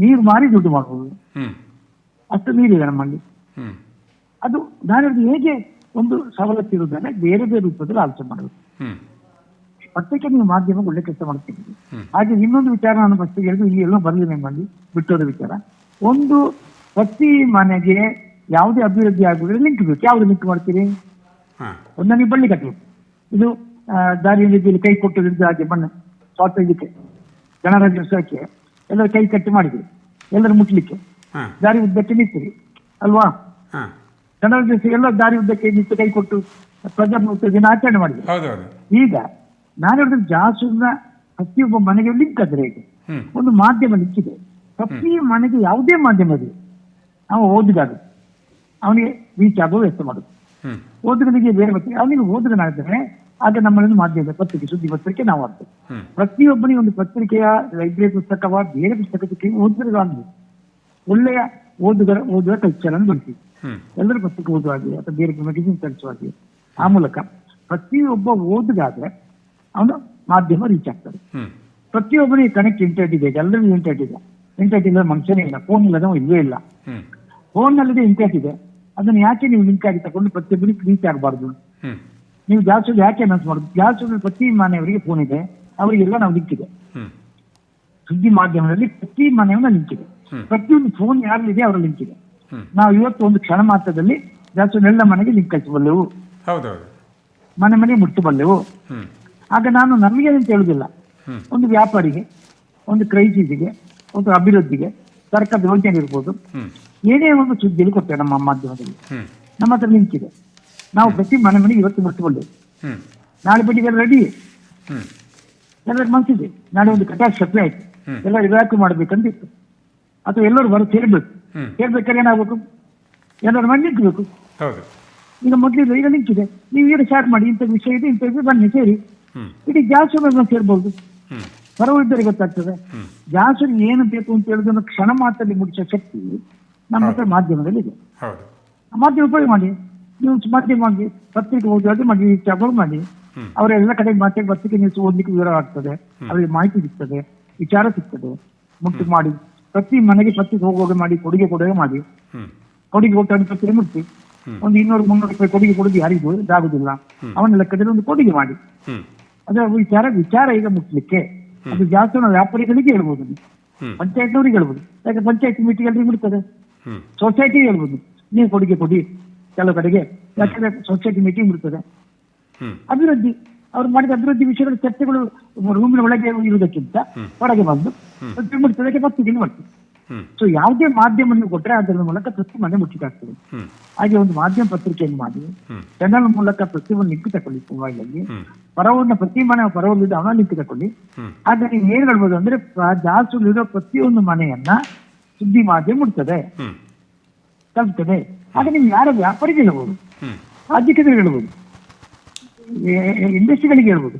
ನೀರು ಮಾರಿ ದುಡ್ಡು ಮಾಡಬಹುದು ಅಷ್ಟು ನೀರಿದೆ ನಮ್ಮಲ್ಲಿ. ಅದು ನಾನು ಹೇಗೆ ಒಂದು ಸವಲತ್ತು ಇರುವುದನ್ನ ಬೇರೆ ಬೇರೆ ರೂಪದಲ್ಲಿ ಆಲೋಚನೆ ಮಾಡೋದು. ಪತ್ರಿಕೆ ನೀವು ಮಾಧ್ಯಮ ಒಳ್ಳೆ ಕೆಲಸ ಮಾಡ್ತೀವಿ ಹಾಗೆ ಇನ್ನೊಂದು ವಿಚಾರ ನಾನು ಫಸ್ಟ್ ಹೇಳಿದ್ರು ಇಲ್ಲಿ ಎಲ್ಲೋ ಬರಲಿ ನಿಮ್ಮಲ್ಲಿ ಬಿಟ್ಟೋದ ವಿಚಾರ. ಒಂದು ಪ್ರತಿ ಮನೆಗೆ ಯಾವುದೇ ಅಭಿವೃದ್ಧಿ ಆಗುವುದ್ರೆ ಲಿಂಕ್ ಬೇಕು ಯಾವ್ದು ಲಿಂಕ್ ಮಾಡ್ತೀರಿ? ಒಂದನೇ ಬಳ್ಳಿ ಕಟ್ಟಬೇಕು ಇದು ದಾರಿ ರೀತಿಯಲ್ಲಿ ಕೈ ಕೊಟ್ಟು ಹಾಗೆ ಬಣ್ಣ ಸ್ವಾತಂತ್ರ್ಯಕ್ಕೆ ಗಣರಾಜ್ಯೋತ್ಸವಕ್ಕೆ ಎಲ್ಲರೂ ಕೈ ಕಟ್ಟಿ ಮಾಡಿದ್ರಿ. ಎಲ್ಲರೂ ಮುಟ್ಲಿಕ್ಕೆ. ದಾರಿ ಉದ್ದಕ್ಕೆ ನಿಂತಿರಿ. ಅಲ್ವಾ? ಗಣರಾಜ್ಯೋತ್ಸವ ಎಲ್ಲ ದಾರಿ ಉದ್ದಕ್ಕೆ ನಿಂತು ಕೈ ಕೊಟ್ಟು ಪ್ರಜಾಪ್ರಭುತ್ವ ದಿನ ಆಚರಣೆ ಮಾಡಿದ್ರು. ಈಗ ನಾನು ಹೇಳಿದ್ರೆ ಜಾಸೂರ್ನ ಪ್ರತಿಯೊಬ್ಬ ಮನೆಗೆ ಲಿಂಕ್ ಆದ್ರೆ ಹೇಗೆ ಒಂದು ಮಾಧ್ಯಮ ಲಿಂಕ್ ಇದೆ ಪ್ರತಿ ಮನೆಗೆ ಯಾವುದೇ ಮಾಧ್ಯಮ ಇದೆ ನಾವು ಓದುಗಾರ ಅವನಿಗೆ ರೀಚ್ ಆಗುವ ವ್ಯವಸ್ಥೆ ಮಾಡುದು ಓದುಗನಿಗೆ ಬೇರೆ ಪತ್ರಿಕೆ ಅವನಿಗೆ ಓದುಗನಾಗಿದ್ದಾನೆ ಆಗ ನಮ್ಮಲ್ಲಿ ಮಾಧ್ಯಮ ಪತ್ರಿಕೆ ಸುದ್ದಿ ಪತ್ರಿಕೆ ನಾವು ಆಗ್ತೇವೆ ಪ್ರತಿಯೊಬ್ಬನಿಗೆ ಒಂದು ಪತ್ರಿಕೆಯ ಲೈಬ್ರರಿ ಪುಸ್ತಕವ ಬೇರೆ ಪುಸ್ತಕಕ್ಕೆ ಓದುಗರಾಗಲಿ ಒಳ್ಳೆಯ ಓದುಗರ ಓದುವ ಕಲ್ಚರ್ ಅನ್ನು ಬರ್ತೀವಿ ಎಲ್ಲರ ಪತ್ರಿಕೆ ಓದುವಾಗೆ ಅಥವಾ ಬೇರೆ ಮೆಗಜಿನ್ ತರಿಸುವಾಗೆ ಆ ಮೂಲಕ ಪ್ರತಿಯೊಬ್ಬ ಓದುಗಾದ್ರೆ ಅವನು ಮಾಧ್ಯಮ ರೀಚ್ ಆಗ್ತಾರೆ ಪ್ರತಿಯೊಬ್ಬನಿಗೆ ಕನೆಕ್ಟ್ ಇಂಟರ್ನೆಟ್ ಇದೆ ಎಲ್ಲರಿಗೂ ಇಂಟರ್ನೆಟ್ ಇದೆ. ಇಂಟರ್ನೆಟ್ ಇಲ್ಲ ಮನುಷ್ಯನೇ ಇಲ್ಲ ಫೋನ್ ಇಲ್ಲದ ಇಲ್ಲವೇ ಇಲ್ಲ. ಹ್ಮ್. ಫೋನ್ ನಲ್ಲಿದೆ ಇಂಟರ್ನೆಟ್ ಇದೆ. ಅದನ್ನು ಯಾಕೆ ನೀವು ಲಿಂಕ್ ಆಗಿ ತಗೊಂಡು ಪ್ರತಿಯೊಬ್ಬರಿಗೆ ರೀಚ್ ಆಗಬಾರ್ದು? ನೀವು ಜಾಸ್ತಿ ಯಾಕೆ ಅನೌನ್ಸ್ ಮಾಡುದು? ಜಾಸ್ತಿ ಪ್ರತಿ ಮನೆಯವರಿಗೆ ಫೋನ್ ಇದೆ ಅವರಿಗೆಲ್ಲ ನಾವು ಲಿಂಕ್ ಇದೆ. ಸುದ್ದಿ ಮಾಧ್ಯಮದಲ್ಲಿ ಪ್ರತಿ ಮನೆಯವನ್ನ ಲಿಂಕ್ ಇದೆ. ಪ್ರತಿಯೊಂದು ಫೋನ್ ಯಾರಲ್ಲಿದೆ ಅವರ ಲಿಂಕ್ ಇದೆ. ನಾವು ಇವತ್ತು ಒಂದು ಕ್ಷಣ ಮಾತ್ರದಲ್ಲಿ ಜಾಸ್ತಿ ಎಲ್ಲ ಮನೆಗೆ ಲಿಂಕ್ ಕಳಿಸಬಲ್ಲೆವು ಮನೆ ಮನೆ ಮುಟ್ಟಬಲ್ಲೆವು ಆಗ ನಾನು ನಮಗೆ ಅಂತ ಹೇಳುದಿಲ್ಲ. ಒಂದು ವ್ಯಾಪಾರಿಗೆ ಒಂದು ಕ್ರೈಸಿಸ್ಗೆ ಒಂದು ಅಭಿವೃದ್ಧಿಗೆ ಸರ್ಕಾರದ ಯೋಜನೆ ಇರ್ಬೋದು. ಏನೇ ಒಂದು ಸುದ್ದಿಯಲ್ಲಿ ಕೊಡ್ತೇವೆ ನಮ್ಮ ಮಾಧ್ಯಮದಲ್ಲಿ. ನಮ್ಮ ಹತ್ರ ಲಿಂಕ್ ಇದೆ ನಾವು ಪ್ರತಿ ಮನೆ ಮನೆಗೆ ಇವತ್ತು ಮುಟ್ಟಿಕೊಂಡೆವು ನಾಳೆ ಬೆಳಿಗ್ಗೆ ರೆಡಿ ಎಲ್ಲರ ಮನಸ್ಸಿದೆ ನಾಳೆ ಒಂದು ಕಟಾಕ್ಷ ಸಪ್ಲೈ ಆಯ್ತು. ಎಲ್ಲ ಎಲ್ಲರೂ ಇವ್ಯಾಕು ಮಾಡ್ಬೇಕಂತಿತ್ತು. ಅಥವಾ ಎಲ್ಲರೂ ಬರೋ ಸೇರ್ಬೇಕು. ಸೇರ್ಬೇಕಾದ್ರೆ ಏನಾಗಬೇಕು? ಎಲ್ಲರೂ ಮನೆ ನಿಂತ್ಬೇಕು. ಈಗ ಮೊದಲಿಲ್ಲ ಈಗ ನಿಂತಿದೆ. ನೀವು ಈಗ ಸ್ಟಾರ್ಟ್ ಮಾಡಿ ಇಂಥ ವಿಷಯ ಇದೆ ಇಂಥ ವಿಷಯ ಬನ್ನಿ ಸೇರಿ. ಇಡೀ ಜಾಸ್ತಿ ಸೇರ್ಬೋದು. ಹೊರಗಿದ್ದರಿಗೆ ಗೊತ್ತಾಗ್ತದೆ. ವ್ಯಾಸರಿಗೆ ಜಾಸ್ತಿ ಏನು ಬೇಕು ಅಂತ ಹೇಳುದನ್ನು ಕ್ಷಣ ಮಾತ್ರದಲ್ಲಿ ಮುಗಿಸೋ ಶಕ್ತಿ ನಮ್ಮ ಹತ್ರ ಮಾಧ್ಯಮದಲ್ಲಿ ಇದೆ. ಮಾಧ್ಯಮ ಉಪಯೋಗ ಮಾಡಿ. ನೀವು ಮಾಧ್ಯಮವಾಗಿ ಪತ್ರಿಕೆ ಓದಿ ಅದು ಮಾಡಿ ಟ್ರಾವೆಲ್ ಮಾಡಿ. ಅವರೆಲ್ಲ ಕಡೆ ಮಾಧ್ಯಮ ಪತ್ರಿಕೆ ನೀವು ಓದ್ಲಿಕ್ಕೆ ವಿವರ ಆಗ್ತದೆ. ಅವರಿಗೆ ಮಾಹಿತಿ ಸಿಗ್ತದೆ ವಿಚಾರ ಸಿಗ್ತದೆ. ಮುಟ್ಟು ಮಾಡಿ. ಪ್ರತಿ ಮನೆಗೆ ಪತ್ರಿಕೆ ಹೋಗುವಾಗ ಮಾಡಿ ಕೊಡುಗೆ ಕೊಡುಗೆ ಮಾಡಿ. ಕೊಡುಗೆ ಕೊಟ್ಟು ಪತ್ರಿಕೆ ಮುಟ್ಟಿ ಒಂದು ಇನ್ನೂರು ಮುನ್ನೂರು ರೂಪಾಯಿ ಕೊಡುಗೆ ಕೊಡುಗೆ ಯಾರಿಗೂ ಇದಾಗುದಿಲ್ಲ. ಅವನ ಲೆಕ್ಕದಲ್ಲಿ ಒಂದು ಕೊಡುಗೆ ಮಾಡಿ. ಅದರ ವಿಚಾರ ವಿಚಾರ ಈಗ ಮುಟ್ಲಿಕ್ಕೆ. ಅದು ಜಾಸ್ತಿ ನಾವು ವ್ಯಾಪಾರಿಗಳಿಗೆ ಹೇಳ್ಬೋದು ಪಂಚಾಯತ್ ಅವರಿಗೆ ಹೇಳ್ಬಹುದು ಹೇಳ್ಬೋದು. ಯಾಕೆ ಪಂಚಾಯತ್ ಮೀಟಿಂಗ್ ಅಲ್ಲಿ ಬಿಡ್ತದೆ ಸೊಸೈಟಿ ಸೊಸೈಟಿಗೆ ಹೇಳ್ಬೋದು. ನೀವು ಕೊಡುಗೆ ಕೊಡಿ ಕೆಲವು ಕಡೆಗೆ. ಯಾಕಂದ್ರೆ ಸೊಸೈಟಿ ಮೀಟಿಂಗ್ ಬಿಡ್ತದೆ ಅಭಿವೃದ್ಧಿ ಅವ್ರು ಮಾಡಿದ ಅಭಿವೃದ್ಧಿ ವಿಷಯಗಳ ಚರ್ಚೆಗಳು ರೂಮಿನ ಒಳಗೆ ಇರುವುದಕ್ಕಿಂತ ಹೊರಗೆ ಬಂದು ಬಿಡ್ತದೆ ಪತ್ರಿಕೆಗೆ ಬರ್ತದೆ. ಸೊ ಯಾವುದೇ ಮಾಧ್ಯಮ ನೀವು ಕೊಟ್ಟರೆ ಅದರ ಮೂಲಕ ಪ್ರತಿ ಮನೆ ಮುಚ್ಚಿಕಾಗ್ತದೆ ಹಾಗೆ ಒಂದು ಮಾಧ್ಯಮ ಪತ್ರಿಕೆಯನ್ನು ಮಾಡಿ. ಚಾನಲ್ ಮೂಲಕ ಪ್ರತಿಯೊಂದು ಲಿಂಕ್ ತಕೊಳ್ಳಿ ಮೊಬೈಲ್ ಅಲ್ಲಿ ಪರವನ್ನ ಪ್ರತಿ ಮನೆ ಪರವಲ್ಲಿದ್ದ ಅವನ ಲಿಂಕ್ ತಕೊಳ್ಳಿ ಆದ್ರೆ ನೀವು ಏನ್ ಹೇಳ್ಬೋದು ಅಂದ್ರೆ ಜಾಸ್ತಿಲಿರೋ ಪ್ರತಿಯೊಂದು ಮನೆಯನ್ನ ಸುದ್ದಿ ಮಾಧ್ಯಮ ಮುಟ್ತದೆ. ತಲುಪ್ತದೆ ಆಗ ನೀವು ಯಾರ ವ್ಯಾಪಾರಿಗೆ ಹೇಳ್ಬೋದು. ರಾಜ್ಯಕ್ಕೆ ಹೇಳ್ಬೋದು. ಇಂಡಸ್ಟ್ರಿಗಳಿಗೆ ಹೇಳ್ಬೋದು.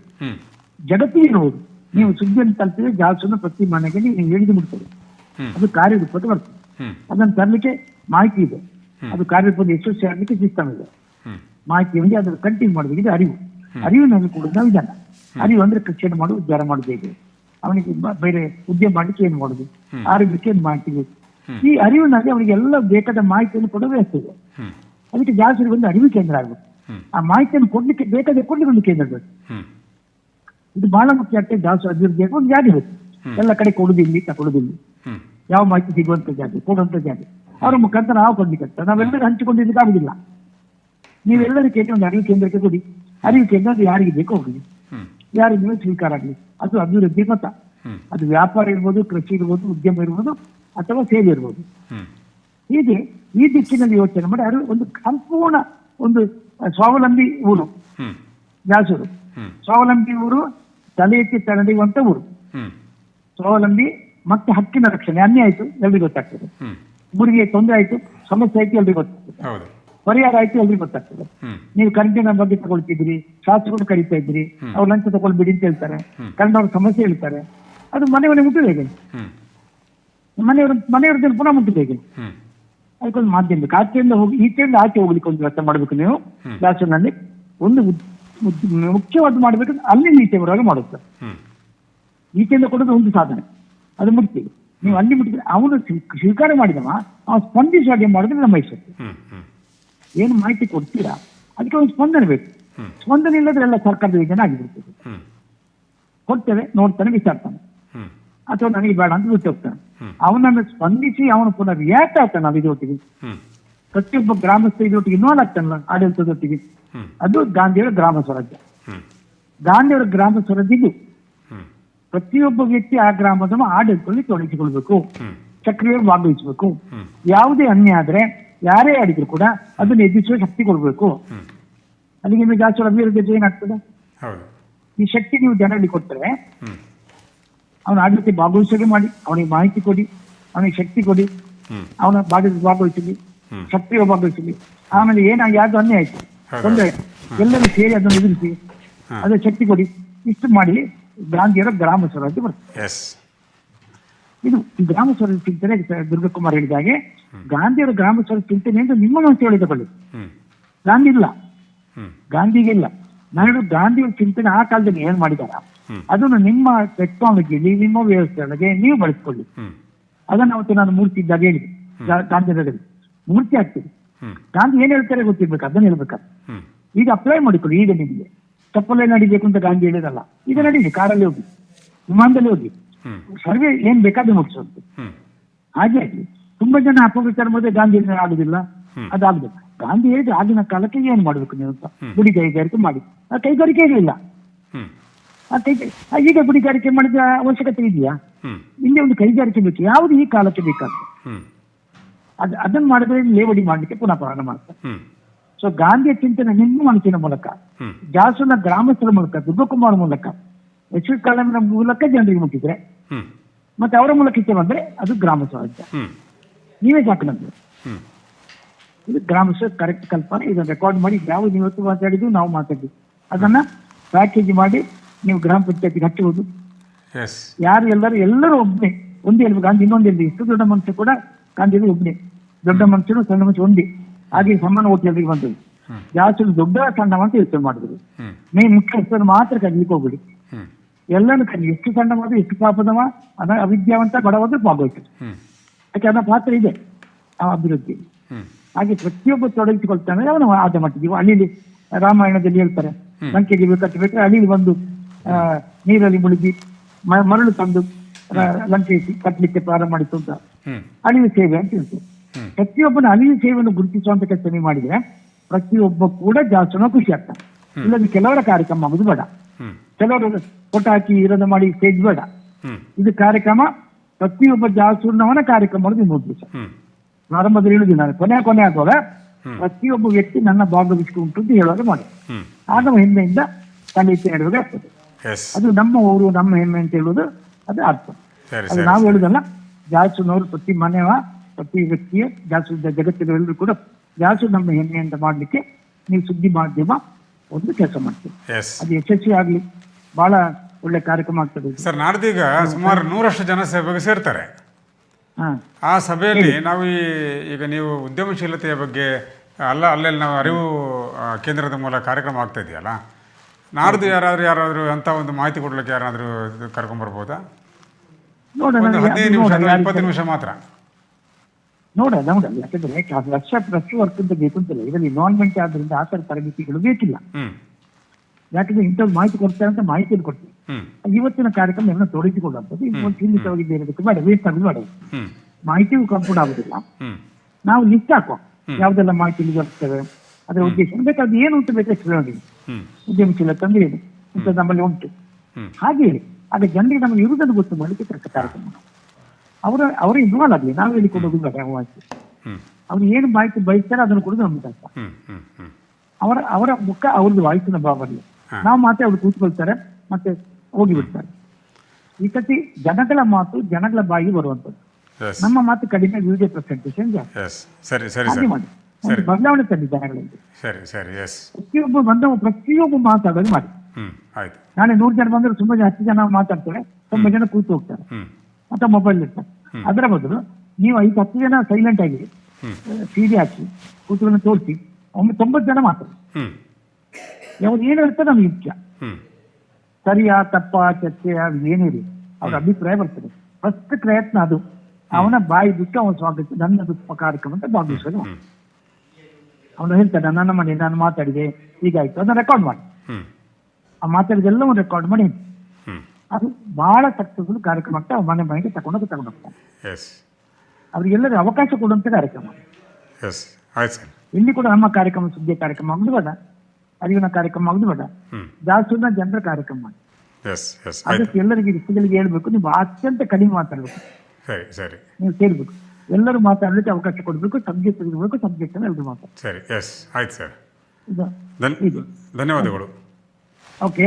ಜಗತ್ತಿಗೆ ಹೇಳ್ಬೋದು. ನೀವು ಸುದ್ದಿಯನ್ನು ತಲುಪಿದ್ರೆ ಜಾಸ್ತಿ ಪ್ರತಿ ಮನೆಗೆ ನೀವು ಹೇಳಿದು ಹ್ಮ್. ಅದು ಕಾರ್ಯರೂಪಕ್ಕೆ ಬರ್ತದೆ. ಅದನ್ನು ತರಲಿಕ್ಕೆ ಮಾಹಿತಿ ಇದೆ. ಅದು ಕಾರ್ಯರೂಪದ ಯಶಸ್ವಿ ಆಗಲಿಕ್ಕೆ ಸಿಸ್ಟಮ್ ಇದೆ. ಹ್ಮ್. ಮಾಹಿತಿ ಅಂದ್ರೆ ಅದನ್ನು ಕಂಟಿನ್ಯೂ ಮಾಡಬೇಕಿದೆ ಅರಿವು. ಅರಿವಿನಲ್ಲಿ ಕೂಡ ವಿಧಾನ. ಅರಿವು ಅಂದ್ರೆ ಕೃಷಿಯನ್ನು ಮಾಡುವುದು ಉದ್ಧಾರ ಮಾಡಬೇಕು ಹೇಗೆ? ಅವನಿಗೆ ಬೇರೆ ಉದ್ಯಮ ಮಾಡಲಿಕ್ಕೆ ಏನು ಮಾಡುದು ಆರೋಗ್ಯಕ್ಕೆ ಏನು ಮಾಹಿತಿ ಬೇಕು? ಈ ಅರಿವಿನಲ್ಲಿ ಅವನಿಗೆ ಎಲ್ಲ ಬೇಕಾದ ಮಾಹಿತಿಯನ್ನು ಕೊಡೋ ವ್ಯವಸ್ಥೆ ಇದೆ. ಅದಕ್ಕೆ ಜಾಸ್ತಿ ಒಂದು ಅರಿವು ಕೇಂದ್ರ ಆಗಬೇಕು. ಆ ಮಾಹಿತಿಯನ್ನು ಕೊಡ್ಲಿಕ್ಕೆ ಬೇಕಾದ ಕೊಡ್ಲಿಕ್ಕೆ ಒಂದು ಕೇಂದ್ರ ಬೇಕು. ಇದು ಬಹಳ ಮುಖ್ಯ ಆಗ್ತದೆ ಜಾಸ್ತಿ ಅಭಿವೃದ್ಧಿ ಒಂದು ಜಾರಿ ಬೇಕು. ಎಲ್ಲ ಕಡೆ ಕೊಡುದಿಲ್ಲ ಕೊಡುದಿಲ್ಲ ಯಾವ ಮಾಹಿತಿ ಸಿಗುವಂತ ಜಾತಿ ಕೊಡುವಂತ ಜಾತಿ. ಅವರ ಮುಖಾಂತರ ನಾವು ಕೊಡ್ಲಿಕ್ಕೆ ನಾವೆಲ್ಲರೂ ಹಂಚಿಕೊಂಡಿದ್ದಕ್ಕೆ ಆಗುದಿಲ್ಲ. ನೀವೆಲ್ಲರೂ ಕೇಳಿ ಒಂದು ಅರಿವು ಕೇಂದ್ರಕ್ಕೆ ಕೊಡಿ. ಅರಿವು ಕೇಂದ್ರ ಅದು ಯಾರಿಗೆ ಬೇಕೋ ಹೋಗಿ ಯಾರಿಗೆ ಸ್ವೀಕಾರ ಆಗಲಿ. ಅದು ಅಭಿವೃದ್ಧಿ ಮತ. ಅದು ವ್ಯಾಪಾರ ಇರ್ಬೋದು ಕೃಷಿ ಇರ್ಬೋದು ಉದ್ಯಮ ಇರ್ಬೋದು ಅಥವಾ ಸೇವೆ ಇರ್ಬೋದು. ಹೀಗೆ ಈ ದಿಕ್ಕಿನಲ್ಲಿ ಯೋಚನೆ ಮಾಡಿ ಅರಿವು ಒಂದು ಸಂಪೂರ್ಣ ಒಂದು ಸ್ವಾವಲಂಬಿ ಊರು. ಹ್ಮ್. ಸ್ವಾವಲಂಬಿ ಊರು ತಲೆ ಎತ್ತಿ ತಡೆಯುವಂತ ಊರು. ಸ್ವಾವಲಂಬಿ ಮತ್ತೆ ಹಕ್ಕಿನ ರಕ್ಷಣೆ ಅನ್ಯ ಆಯ್ತು ಎಲ್ರಿಗೂ ಗೊತ್ತಾಗ್ತದೆ. ಹ್ಮ್. ಊರಿಗೆ ತೊಂದರೆ ಆಯ್ತು ಸಮಸ್ಯೆ ಆಯ್ತು ಎಲ್ರಿಗೂ ಗೊತ್ತಾಗ್ತದೆ. ಪರಿಹಾರ ಆಯ್ತು ಎಲ್ರಿಗೂ ಗೊತ್ತಾಗ್ತದೆ. ನೀವು ಕರೆಂಟಿನ ಬಗ್ಗೆ ತಗೊಳ್ತಿದ್ರಿ ಶಾಸಕರು ಕರೀತಾ ಇದ್ರಿ ಅವ್ರು ಲಂಚ ತಗೊಳ್ಬಿಡಿ ಅಂತ ಹೇಳ್ತಾರೆ. ಕರೆಂಟ್ ಅವ್ರ ಸಮಸ್ಯೆ ಹೇಳ್ತಾರೆ. ಅದು ಮನೆ ಮನೆ ಮುಟ್ಟಿದೆ ಹೇಗೆ? ಮನೆಯವ್ರ ಮನೆಯವ್ರದ್ದು ಪುನಃ ಮುಟ್ಟಿದೆ ಹೇಗೆ? ಅದಕ್ಕೊಂದು ಮಾಧ್ಯಮ ಬೇಕು ಆಚೆಯಿಂದ ಹೋಗಿ ಈಚೆಯಿಂದ ಆಚೆ ಹೋಗ್ಲಿಕ್ಕೆ ಒಂದು ವ್ಯವಸ್ಥೆ ಮಾಡಬೇಕು ನೀವು. ನಲ್ಲಿ ಒಂದು ಮುಖ್ಯವಾದ ಮಾಡ್ಬೇಕಂದ್ರೆ ಅಲ್ಲಿ ಈಚೆ ಬರುವಾಗ ಮಾಡುತ್ತೆ ಈಚೆಯಿಂದ ಕೊಡೋದು ಒಂದು ಸಾಧನೆ. ಅದು ಮುಟ್ತೀವಿ. ನೀವು ಅಲ್ಲಿ ಮುಟ್ಟಿದ್ರೆ ಅವನು ಸ್ವೀ- ಸ್ವೀಕಾರ ಮಾಡಿದವ ಅವನು ಸ್ಪಂದಿಸಿ ಹಾಗೆ ಮಾಡಿದ್ರೆ ನಮ್ಮ ಯಶಸ್ಸು ಹ್ಮ್ ಏನು ಮಾಹಿತಿ ಕೊಡ್ತೀರಾ? ಅದಕ್ಕೆ ಒಂದು ಸ್ಪಂದನೆ ಬೇಕು. ಸ್ಪಂದನೆ ಇಲ್ಲದ್ರೆ ಎಲ್ಲ ಸರ್ಕಾರದ ಯೋಜನೆ ಆಗಿಬಿಡ್ತದೆ. ಕೊಡ್ತೇವೆ ನೋಡ್ತಾನೆ ವಿಚಾರ್ತಾನೆ ಅಥವಾ ನನಗೆ ಬೇಡ ಅಂತ ಬಿಟ್ಟು ಹೋಗ್ತಾನೆ. ಅವನನ್ನು ಸ್ಪಂದಿಸಿ ಅವನು ಪುನಃ ರಿಯಾಕ್ಟ್ ಆಗ್ತಾನೆ ಅದು ಇದೊಟ್ಟಿಗೆ ಪ್ರತಿಯೊಬ್ಬ ಗ್ರಾಮಸ್ಥ ಇದೊಟ್ಟಿಗೆ ಇನ್ವಾಲ್ವ್ ಆಗ್ತಾನಲ್ಲ ಆಡಳಿತದೊಟ್ಟಿಗೆ. ಅದು ಗಾಂಧಿಯವರ ಗ್ರಾಮ ಸ್ವರಾಜ್ಯ. ಗಾಂಧಿಯವರ ಗ್ರಾಮ ಸ್ವರಾಜ್ಯ ಇದು. ಪ್ರತಿಯೊಬ್ಬ ವ್ಯಕ್ತಿ ಆ ಗ್ರಾಮದ ಆಡಳಿತದಲ್ಲಿ ತೊಡಗಿಸಿಕೊಳ್ಬೇಕು. ಸಕ್ರಿಯ ಸಕ್ರಿಯವಾಗಿ ಭಾಗವಹಿಸಬೇಕು. ಯಾವುದೇ ಅನ್ಯ ಆದ್ರೆ ಯಾರೇ ಆಡಿದ್ರು ಕೂಡ ಅದನ್ನ ಎದುರಿಸುವ ಶಕ್ತಿ ಕೊಡ್ಬೇಕು. ಅಲ್ಲಿಗೆ ನಿಮಗೆ ಜಾಸ್ತಿ ಅಭಿವೃದ್ಧಿ ಏನಾಗ್ತದೆ ಈ ಶಕ್ತಿ ನೀವು ಜನರಲ್ಲಿ ಕೊಟ್ಟರೆ ಅವನ ಆಡಳಿತ ಭಾಗವಹಿಸೋದೇ ಮಾಡಿ ಅವನಿಗೆ ಮಾಹಿತಿ ಕೊಡಿ ಅವನಿಗೆ ಶಕ್ತಿ ಕೊಡಿ ಅವನ ಭಾಗದ ಭಾಗವಹಿಸಲಿ. ಸಕ್ರಿಯ ಭಾಗವಹಿಸಲಿ. ಆಮೇಲೆ ಏನಾಗಿ ಯಾವ್ದು ಅನ್ಯ ಆಯ್ತು. ತೊಂದರೆ ಎಲ್ಲರೂ ಸೇರಿ ಅದನ್ನು ಎದುರಿಸಿ ಅದ್ರ ಅದೇ ಶಕ್ತಿ ಕೊಡಿ. ಇಷ್ಟು ಮಾಡಿ ಗಾಂಧಿಯವರ ಗ್ರಾಮ ಸ್ವರಾಜ್ಯ ಬರ್ತದೆ. ಇದು ಗ್ರಾಮ ಸ್ವರಾಜ್ಯ ಚಿಂತನೆ ದುರ್ಗಕುಮಾರ್ ಹೇಳಿದ ಹಾಗೆ. ಗಾಂಧಿಯವರ ಗ್ರಾಮ ಸ್ವರಾಜ್ಯ ಚಿಂತನೆ ಅಂತ ನಿಮ್ಮ ಮನಸ್ಸು ಬಳಿ ಗಾಂಧಿ ಇಲ್ಲ. ಗಾಂಧಿಗೆ ಇಲ್ಲ. ನಾನು ಗಾಂಧಿಯವರ ಚಿಂತನೆ ಆ ಕಾಲದಲ್ಲಿ ಏನ್ ಮಾಡಿದಾರ? ಅದನ್ನು ನಿಮ್ಮ ಟೆಕ್ನಾಲಜಿಲಿ ನಿಮ್ಮ ವ್ಯವಸ್ಥೆಯೊಳಗೆ ನೀವು ಬಳಸ್ಕೊಳ್ಳಿ. ಅದನ್ನ ಅವತ್ತು ನಾನು ಮೂರ್ತಿ ಇದ್ದಾಗ ಹೇಳಿದೆ. ಗಾ- ಗಾಂಧಿನಗರದಲ್ಲಿ ಮೂರ್ತಿ ಆಗ್ತದೆ ಗಾಂಧಿ ಏನ್ ಹೇಳ್ತಾರೆ ಗೊತ್ತಿರ್ಬೇಕು ಅದನ್ನ ಹೇಳ್ಬೇಕಾದ್ರೆ. ಈಗ ಅಪ್ಲೈ ಮಾಡಿಕೊಳ್ಳಿ ಈಗ ನಿಮಗೆ. ತಪ್ಪಲ್ಲೇ ನಡಿಬೇಕು ಅಂತ ಗಾಂಧಿ ಹೇಳಿದಲ್ಲ. ಈಗ ನಡೀಲಿ ಕಾರಲ್ಲಿ ಹೋಗಿ ವಿಮಾನದಲ್ಲಿ ಹೋಗಿ. ಸರ್ವೆ ಏನ್ ಬೇಕಾದ್ರೆ ಮುಗಿಸುತ್ತೆ ಹಾಗೆ ತುಂಬಾ ಜನ ಅಪವಿಚಾರ ಮಾಡಿದ್ರೆ ಗಾಂಧಿ ಆಗುದಿಲ್ಲ. ಅದಾಗ್ಬೇಕು. ಗಾಂಧಿ ಹೇಳಿದ್ರೆ ಆಗಿನ ಕಾಲಕ್ಕೆ ಏನ್ ಮಾಡ್ಬೇಕು ನೀವು ಅಂತ. ಗುಡಿ ಕೈಗಾರಿಕೆ ಮಾಡಿ. ಆ ಕೈಗಾರಿಕೆ ಇರಲಿಲ್ಲ ಹ್ಮ್. ಆ ಕೈ ಈಗ ಗುಡಿಗಾರಿಕೆ ಮಾಡಿದ ಅವಶ್ಯಕತೆ ಇದೆಯಾ? ಇಲ್ಲಿ ಒಂದು ಕೈಗಾರಿಕೆ ಬೇಕು. ಯಾವುದು ಈ ಕಾಲಕ್ಕೆ ಬೇಕಾಗ್ತದೆ ಅದ್ ಅದನ್ನ ಮಾಡಿದ್ರೆ ಲೇವಡಿ ಮಾಡ್ಲಿಕ್ಕೆ ಪುನಃ ಪ್ರಾರಂಭ ಮಾಡ್ತಾರೆ ಸೊ ಗಾಂಧಿಯ ಚಿಂತನೆ ನಿಮ್ಮ ಮನಸ್ಸಿನ ಮೂಲಕ ಜಾಸುನ ಗ್ರಾಮಸ್ಥರ ಮೂಲಕ ದುರ್ಗಕುಮಾರ್ ಮೂಲಕ ಎಚ್ ವಿ ಮೂಲಕ ಜನರಿಗೆ ಮುಟ್ಟಿದ್ರೆ ಮತ್ತೆ ಅವರ ಮೂಲಕ ಇಚ್ಛೆ ಬಂದ್ರೆ ಅದು ಗ್ರಾಮ ಸ್ವರಾಜ್ಯ ನೀವೇ ಸಾಕು ಇದು ಗ್ರಾಮ ಕರೆಕ್ಟ್ ಕಲ್ಪನೆ ಇದನ್ನ ರೆಕಾರ್ಡ್ ಮಾಡಿ ಯಾವ ನೀವು ಇವತ್ತು ಮಾತಾಡಿದ್ದು ನಾವು ಮಾತಾಡಿದ್ವಿ ಅದನ್ನ ಪ್ಯಾಕೇಜ್ ಮಾಡಿ ನೀವು ಗ್ರಾಮ ಪಂಚಾಯತಿಗೆ ಹಚ್ಚುವುದು ಯಾರು ಎಲ್ಲರೂ ಎಲ್ಲರೂ ಒಬ್ಬನೇ ಒಂದೇ ಹೇಳ್ಬೇಕು ಗಾಂಧಿ ಇನ್ನೊಂದು ಇಷ್ಟು ದೊಡ್ಡ ಮನುಷ್ಯ ಕೂಡ ಗಾಂಧಿ ಒಬ್ಬನೇ ದೊಡ್ಡ ಮನುಷ್ಯನು ಸಣ್ಣ ಮನುಷ್ಯ ಒಂದೇ. ಹಾಗೆ ಸಮಾನ ಓಟ್ ಎಲ್ಲರಿಗೆ ಬಂದದ್ದು ಜಾಸ್ತಿ ದೊಡ್ಡ ತಂಡ ಅಂತ ಯೋಚನೆ ಮಾಡಿದ್ರು. ಮೇ ಮುಖ್ಯಸ್ಥರು ಮಾತ್ರ ಕರೀಲಿಕ್ಕೆ ಹೋಗ್ಬಿಡಿ. ಎಲ್ಲನೂ ಎಲ್ಲರೂ ಕಲಿ ಎಷ್ಟು ಸಣ್ಣವಾದ್ರು ಎಷ್ಟು ಪಾಪದವ? ಅದ ಅವಿದ್ಯಾವಂತ ಬಡವಾದ್ರು ಹ್ಮ್. ಯಾಕೆ ಅದರ ಪಾತ್ರ ಇದೆ ಆ ಅಭಿವೃದ್ಧಿ. ಹಾಗೆ ಪ್ರತಿಯೊಬ್ಬ ತೊಡಗಿಸಿಕೊಳ್ತಾನೆ ಅವನು ಆದ ಮಟ್ಟಿಗೆ. ಅಲ್ಲಿ ರಾಮಾಯಣದಲ್ಲಿ ಹೇಳ್ತಾರೆ ಲಂಕೆಗೆ ಬೇಕು ಕಟ್ಟಬೇಕಾದ್ರೆ ಅಲ್ಲಿ ಬಂದು ಆ, ನೀರಲ್ಲಿ ಮುಳುಗಿ ಮರಳು ತಂದು ಲಂಕೆ ಕಟ್ಟಲಿಕ್ಕೆ ಪ್ರಾರಂಭ ಮಾಡಿತು ಅಂತ ಅಳಿವು ಸೇವೆ ಅಂತ ಹೇಳ್ತಾರೆ. ಪ್ರತಿಯೊಬ್ಬನ ಅನಿಲ ಸೇವೆಯನ್ನು ಗುರುತಿಸುವಂತ ಕೆಲಸ ನೀವು ಮಾಡಿದ್ರೆ ಪ್ರತಿಯೊಬ್ಬ ಕೂಡ ಜಾಸ್ತಿ ಖುಷಿ ಆಗ್ತಾನೆ. ಇಲ್ಲದ್ರೆ ಕೆಲವರ ಕಾರ್ಯಕ್ರಮ ಆಗುದು ಬೇಡ. ಕೆಲವರು ಫೋಟೋ ಹಾಕಿ ಇರೋದು ಮಾಡಿ ಸ್ಟೇಜ್ ಬೇಡ. ಇದು ಕಾರ್ಯಕ್ರಮ ಪ್ರತಿಯೊಬ್ಬ ಜಾಸೂರ್ನವನ ಕಾರ್ಯಕ್ರಮ ಇದು ಉದ್ದೇಶ ಪ್ರಾರಂಭದಲ್ಲಿ ಹೇಳುದಿಲ್ಲ ನಾನು ಕೊನೆ ಕೊನೆ ಆಗುವಾಗ ಪ್ರತಿಯೊಬ್ಬ ವ್ಯಕ್ತಿ ನನ್ನ ಭಾಗವಹಿಸಿಕೊಂಡು ಅಂತ ಹೇಳುವಾಗ ಮಾಡಿ. ಆ ಆಗ ಹೆಮ್ಮೆಯಿಂದ ತಲೆ ಹೇಳುವಾಗ ಆಗ್ತದೆ. ಅದು ನಮ್ಮ ಊರು ನಮ್ಮ ಹೆಮ್ಮೆ ಅಂತ ಹೇಳುವುದು ಅದು ಅರ್ಥ. ಅದು ನಾವು ಹೇಳುದಲ್ಲ ಜಾಸ್ತಿ ಪ್ರತಿ ಮನೆಯ ಪ್ರತಿ ವ್ಯಕ್ತಿಯ ಜಾಸೂ ಜಗತ್ತಿನ ಎಲ್ಲರೂ ಕೂಡ ಜಾಸೂ ನಮ್ಮ ಹೆಮ್ಮೆ ಅಂತ ಮಾಡ್ಲಿಕ್ಕೆ ನೀವು ಸುದ್ದಿ ಮಾಧ್ಯಮ ಒಂದು ಕೆಲಸ ಮಾಡ್ತೀವಿ ಎಸ್ ಅದು ಯಶಸ್ವಿ ಆಗಲಿ ಬಹಳ ಒಳ್ಳೆ ಕಾರ್ಯಕ್ರಮ ಆಗ್ತದೆ. ಸರ್ ನಾಡ್ದೀಗ ಸುಮಾರು ನೂರಷ್ಟು ಜನ ಸೇವೆಗೆ ಸೇರ್ತಾರೆ. ಆ ಸಭೆಯಲ್ಲಿ ನಾವು ಈಗ ನೀವು ಉದ್ಯಮಶೀಲತೆಯ ಬಗ್ಗೆ ಅಲ್ಲ ಅಲ್ಲೆಲ್ಲಿ ನಾವು ಅರಿವು ಕೇಂದ್ರದ ಮೂಲಕ ಕಾರ್ಯಕ್ರಮ ಆಗ್ತಾ ಇದೆಯಲ್ಲ? ನಾಡ್ದು ಯಾರಾದರೂ ಯಾರಾದರೂ ಅಂತ ಒಂದು ಮಾಹಿತಿ ಕೊಡ್ಲಿಕ್ಕೆ ಯಾರಾದರೂ ಕರ್ಕೊಂಡ್ಬರ್ಬೋದಾ ಒಂದು ನನಗೆ ಹದಿನೈದು ನಿಮಿಷ ಇಪ್ಪತ್ತು ನಿಮಿಷ ಮಾತ್ರ. ನೋಡ ನೋಡಲ್ಲ ಯಾಕಂದ್ರೆ ಲಕ್ಷ ಲಕ್ಷ ವರ್ಕ್ ಅಂತ ಬೇಕು ಅಂತಿಲ್ಲ ಇದರಲ್ಲಿ ಇನ್ವಾಲ್ವ್ಮೆಂಟ್ ಆದ್ರಿಂದ ಆ ಥರ ತರಬೇತಿಗಳು ಬೇಕಿಲ್ಲ. ಯಾಕಂದ್ರೆ ಇಂಥದ್ದು ಮಾಹಿತಿ ಕೊಡ್ತಾರೆ ಅಂತ ಮಾಹಿತಿಯನ್ನು ಕೊಡ್ತೀವಿ. ಇವತ್ತಿನ ಕಾರ್ಯಕ್ರಮ ಎಲ್ಲ ತೊಡಗಿಸಿಕೊಳ್ಳುವಂಥದ್ದು ಒಂದು ಸೀಮಿತವಾಗಿ ಬೇರೆದಕ್ಕೆ ಬೇಡ ವೇಸ್ಟ್ ಆಗೋದು ಬೇಡ. ಮಾಹಿತಿಯೂ ಕಂಪ್ಯೂಟ್ ಆಗುದಿಲ್ಲ. ನಾವು ಲಿಸ್ಟ್ ಹಾಕುವ. ಯಾವ್ದೆಲ್ಲ ಮಾಹಿತಿ ಬರ್ತೇವೆ ಅದರ ಉದ್ದೇಶ. ಬೇಕಾದ್ರೆ ಏನು ಅಂತ ಬೇಕು ಎಕ್ಸ್ಪ್ಲೇನ್ ಮಾಡಿ ಹ್ಮ್. ಉದ್ಯಮಶೀಲತೆ ಅಂದ್ರೆ ಏನು ಇಂಥದ್ದು ನಮ್ಮಲ್ಲಿ ಉಂಟು. ಹಾಗೆ ಆಗ ಜನರಿಗೆ ನಮಗೆ ಇರುವುದನ್ನು ಗೊತ್ತು ಮಾಡಲಿಕ್ಕೆ ಕಾರ್ಯಕ್ರಮ. ಅವರ ಅವರ ಇನ್ವಾಲ್ವ್ ಆಗಲಿ ನಾವು ಹೇಳಿಕೊಂಡು ಹೋಗುದು ಬೇಡ ಅವ್ರು ಏನು ಮಾಹಿತಿ ಬಯಸ್ತಾರೆ ಅದನ್ನು ಕೊಡೋದು ನಮ್ಗೆ ಕಷ್ಟ ಅವರ ಅವರ ಮುಖ ಅವ್ರದ್ದು ವಾಯ್ಸಿನ ಭಾವನೆ. ನಾವು ಮಾತೇ ಅವ್ರು ಕೂತ್ಕೊಳ್ತಾರೆ ಮತ್ತೆ ಹೋಗಿಬಿಡ್ತಾರೆ. ಈ ಕತಿ ಜನಗಳ ಮಾತು ಜನಗಳ ಬಾಯಿ ಬರುವಂತದ್ದು ನಮ್ಮ ಮಾತು ಕಡಿಮೆ ಜಾಸ್ತಿ. ಎಸ್ ಸರಿ ಸರಿ ಸರ್. ಬದಲಾವಣೆ ತಂದಿ ಜನಗಳಲ್ಲಿ. ಸರಿ ಸರಿ. ಎಸ್ ಪ್ರತಿಯೊಬ್ಬ ಬಂದವ ಪ್ರತಿಯೊಬ್ಬ ಮಾತಾಡೋದು ಮಾಡಿ. ನಾಳೆ ನೂರು ಜನ ಬಂದ್ರೆ ತುಂಬಾ ಹತ್ತು ಜನ ಮಾತಾಡ್ತಾರೆ ತುಂಬಾ ಜನ ಕೂತು ಹೋಗ್ತಾರೆ. ಮತ್ತೆ ಮೊಬೈಲ್ ಇರ್ತಾರೆ ಅದರ ಬದಲು ನೀವು ಐದು ಹತ್ತು ಜನ ಸೈಲೆಂಟ್ ಆಗಿ. ಸೀರೆ ಹಾಕಿ ಕೂತುಗಳನ್ನು ತೋರಿಸಿ ಒಮ್ಮೆ ತೊಂಬತ್ತು ಜನ ಮಾತ್ರ. ಅವ್ರು ಯಾವ್ದು ಏನು ಇರ್ತದೆ ನಮ್ಗೆ ಮುಖ್ಯ. ಸರಿಯ ತಪ್ಪ ಚರ್ಚೆ ಅದು ಏನೇ ಇರಲಿ ಅವ್ರ ಅಭಿಪ್ರಾಯ ಬರ್ತದೆ. ಫಸ್ಟ್ ಪ್ರಯತ್ನ ಅದು. ಅವನ ಬಾಯಿ ಬಿಟ್ಟು ಅವನ ಸ್ವಾಗತ ನನ್ನದು ಕಾರ್ಯಕ್ರಮ ಅಂತ ಭಾಗವಹಿಸಲು ಅವನು ಹೇಳ್ತಾನೆ ನನ್ನ ಮನೆ ನಾನು ಮಾತಾಡಿದೆ ಹೀಗಾಯ್ತು. ಅದನ್ನ ರೆಕಾರ್ಡ್ ಮಾಡಿ. ಆ ಮಾತಾಡಿದೆಲ್ಲವೂ ರೆಕಾರ್ಡ್ ಮಾಡಿ. ಅದು ಬಹಳ ಸಕ್ಸಸ್ಫುಲ್ ಕಾರ್ಯಕ್ರಮ ಆಗ್ತಾ ಅವ್ರ ಮನೆ ಮನೆಗೆ ತಗೊಂಡೋಗಿ ತಗೊಂಡು ಹೋಗ್ತಾನೆ ಎಸ್ ಅವಕಾಶ ಕೊಡುವಂತ ಕಾರ್ಯಕ್ರಮ. ಇಲ್ಲಿ ಕೂಡ ನಮ್ಮ ಕಾರ್ಯಕ್ರಮ ಸುದ್ದಿ ಕಾರ್ಯಕ್ರಮ ಆಗುದು ಬೇಡ ಅರಿವಿನ ಕಾರ್ಯಕ್ರಮ ಆಗುದು ಬೇಡ ಜಾಸ್ತಿ ಜನರ ಕಾರ್ಯಕ್ರಮ ಅದಕ್ಕೆ ಎಲ್ಲರಿಗೆ ವ್ಯಕ್ತಿಗಳಿಗೆ ಹೇಳ್ಬೇಕು. ನೀವು ಅತ್ಯಂತ ಕಡಿಮೆ ಮಾತಾಡ್ಬೇಕು. ಸರಿ ಸರಿ. ನೀವು ಸೇರ್ಬೇಕು ಎಲ್ಲರೂ ಮಾತಾಡಲಿಕ್ಕೆ ಅವಕಾಶ ಕೊಡಬೇಕು. ಸಬ್ಜೆಕ್ಟ್ ಇರಬೇಕು ಸಬ್ಜೆಕ್ಟ್ ಎಲ್ಲರೂ ಮಾತಾಡ್ಬೇಕು. ಸರಿ ಎಸ್ ಆಯ್ತು ಸರ್. ಧನ್ಯವಾದಗಳು. ಓಕೆ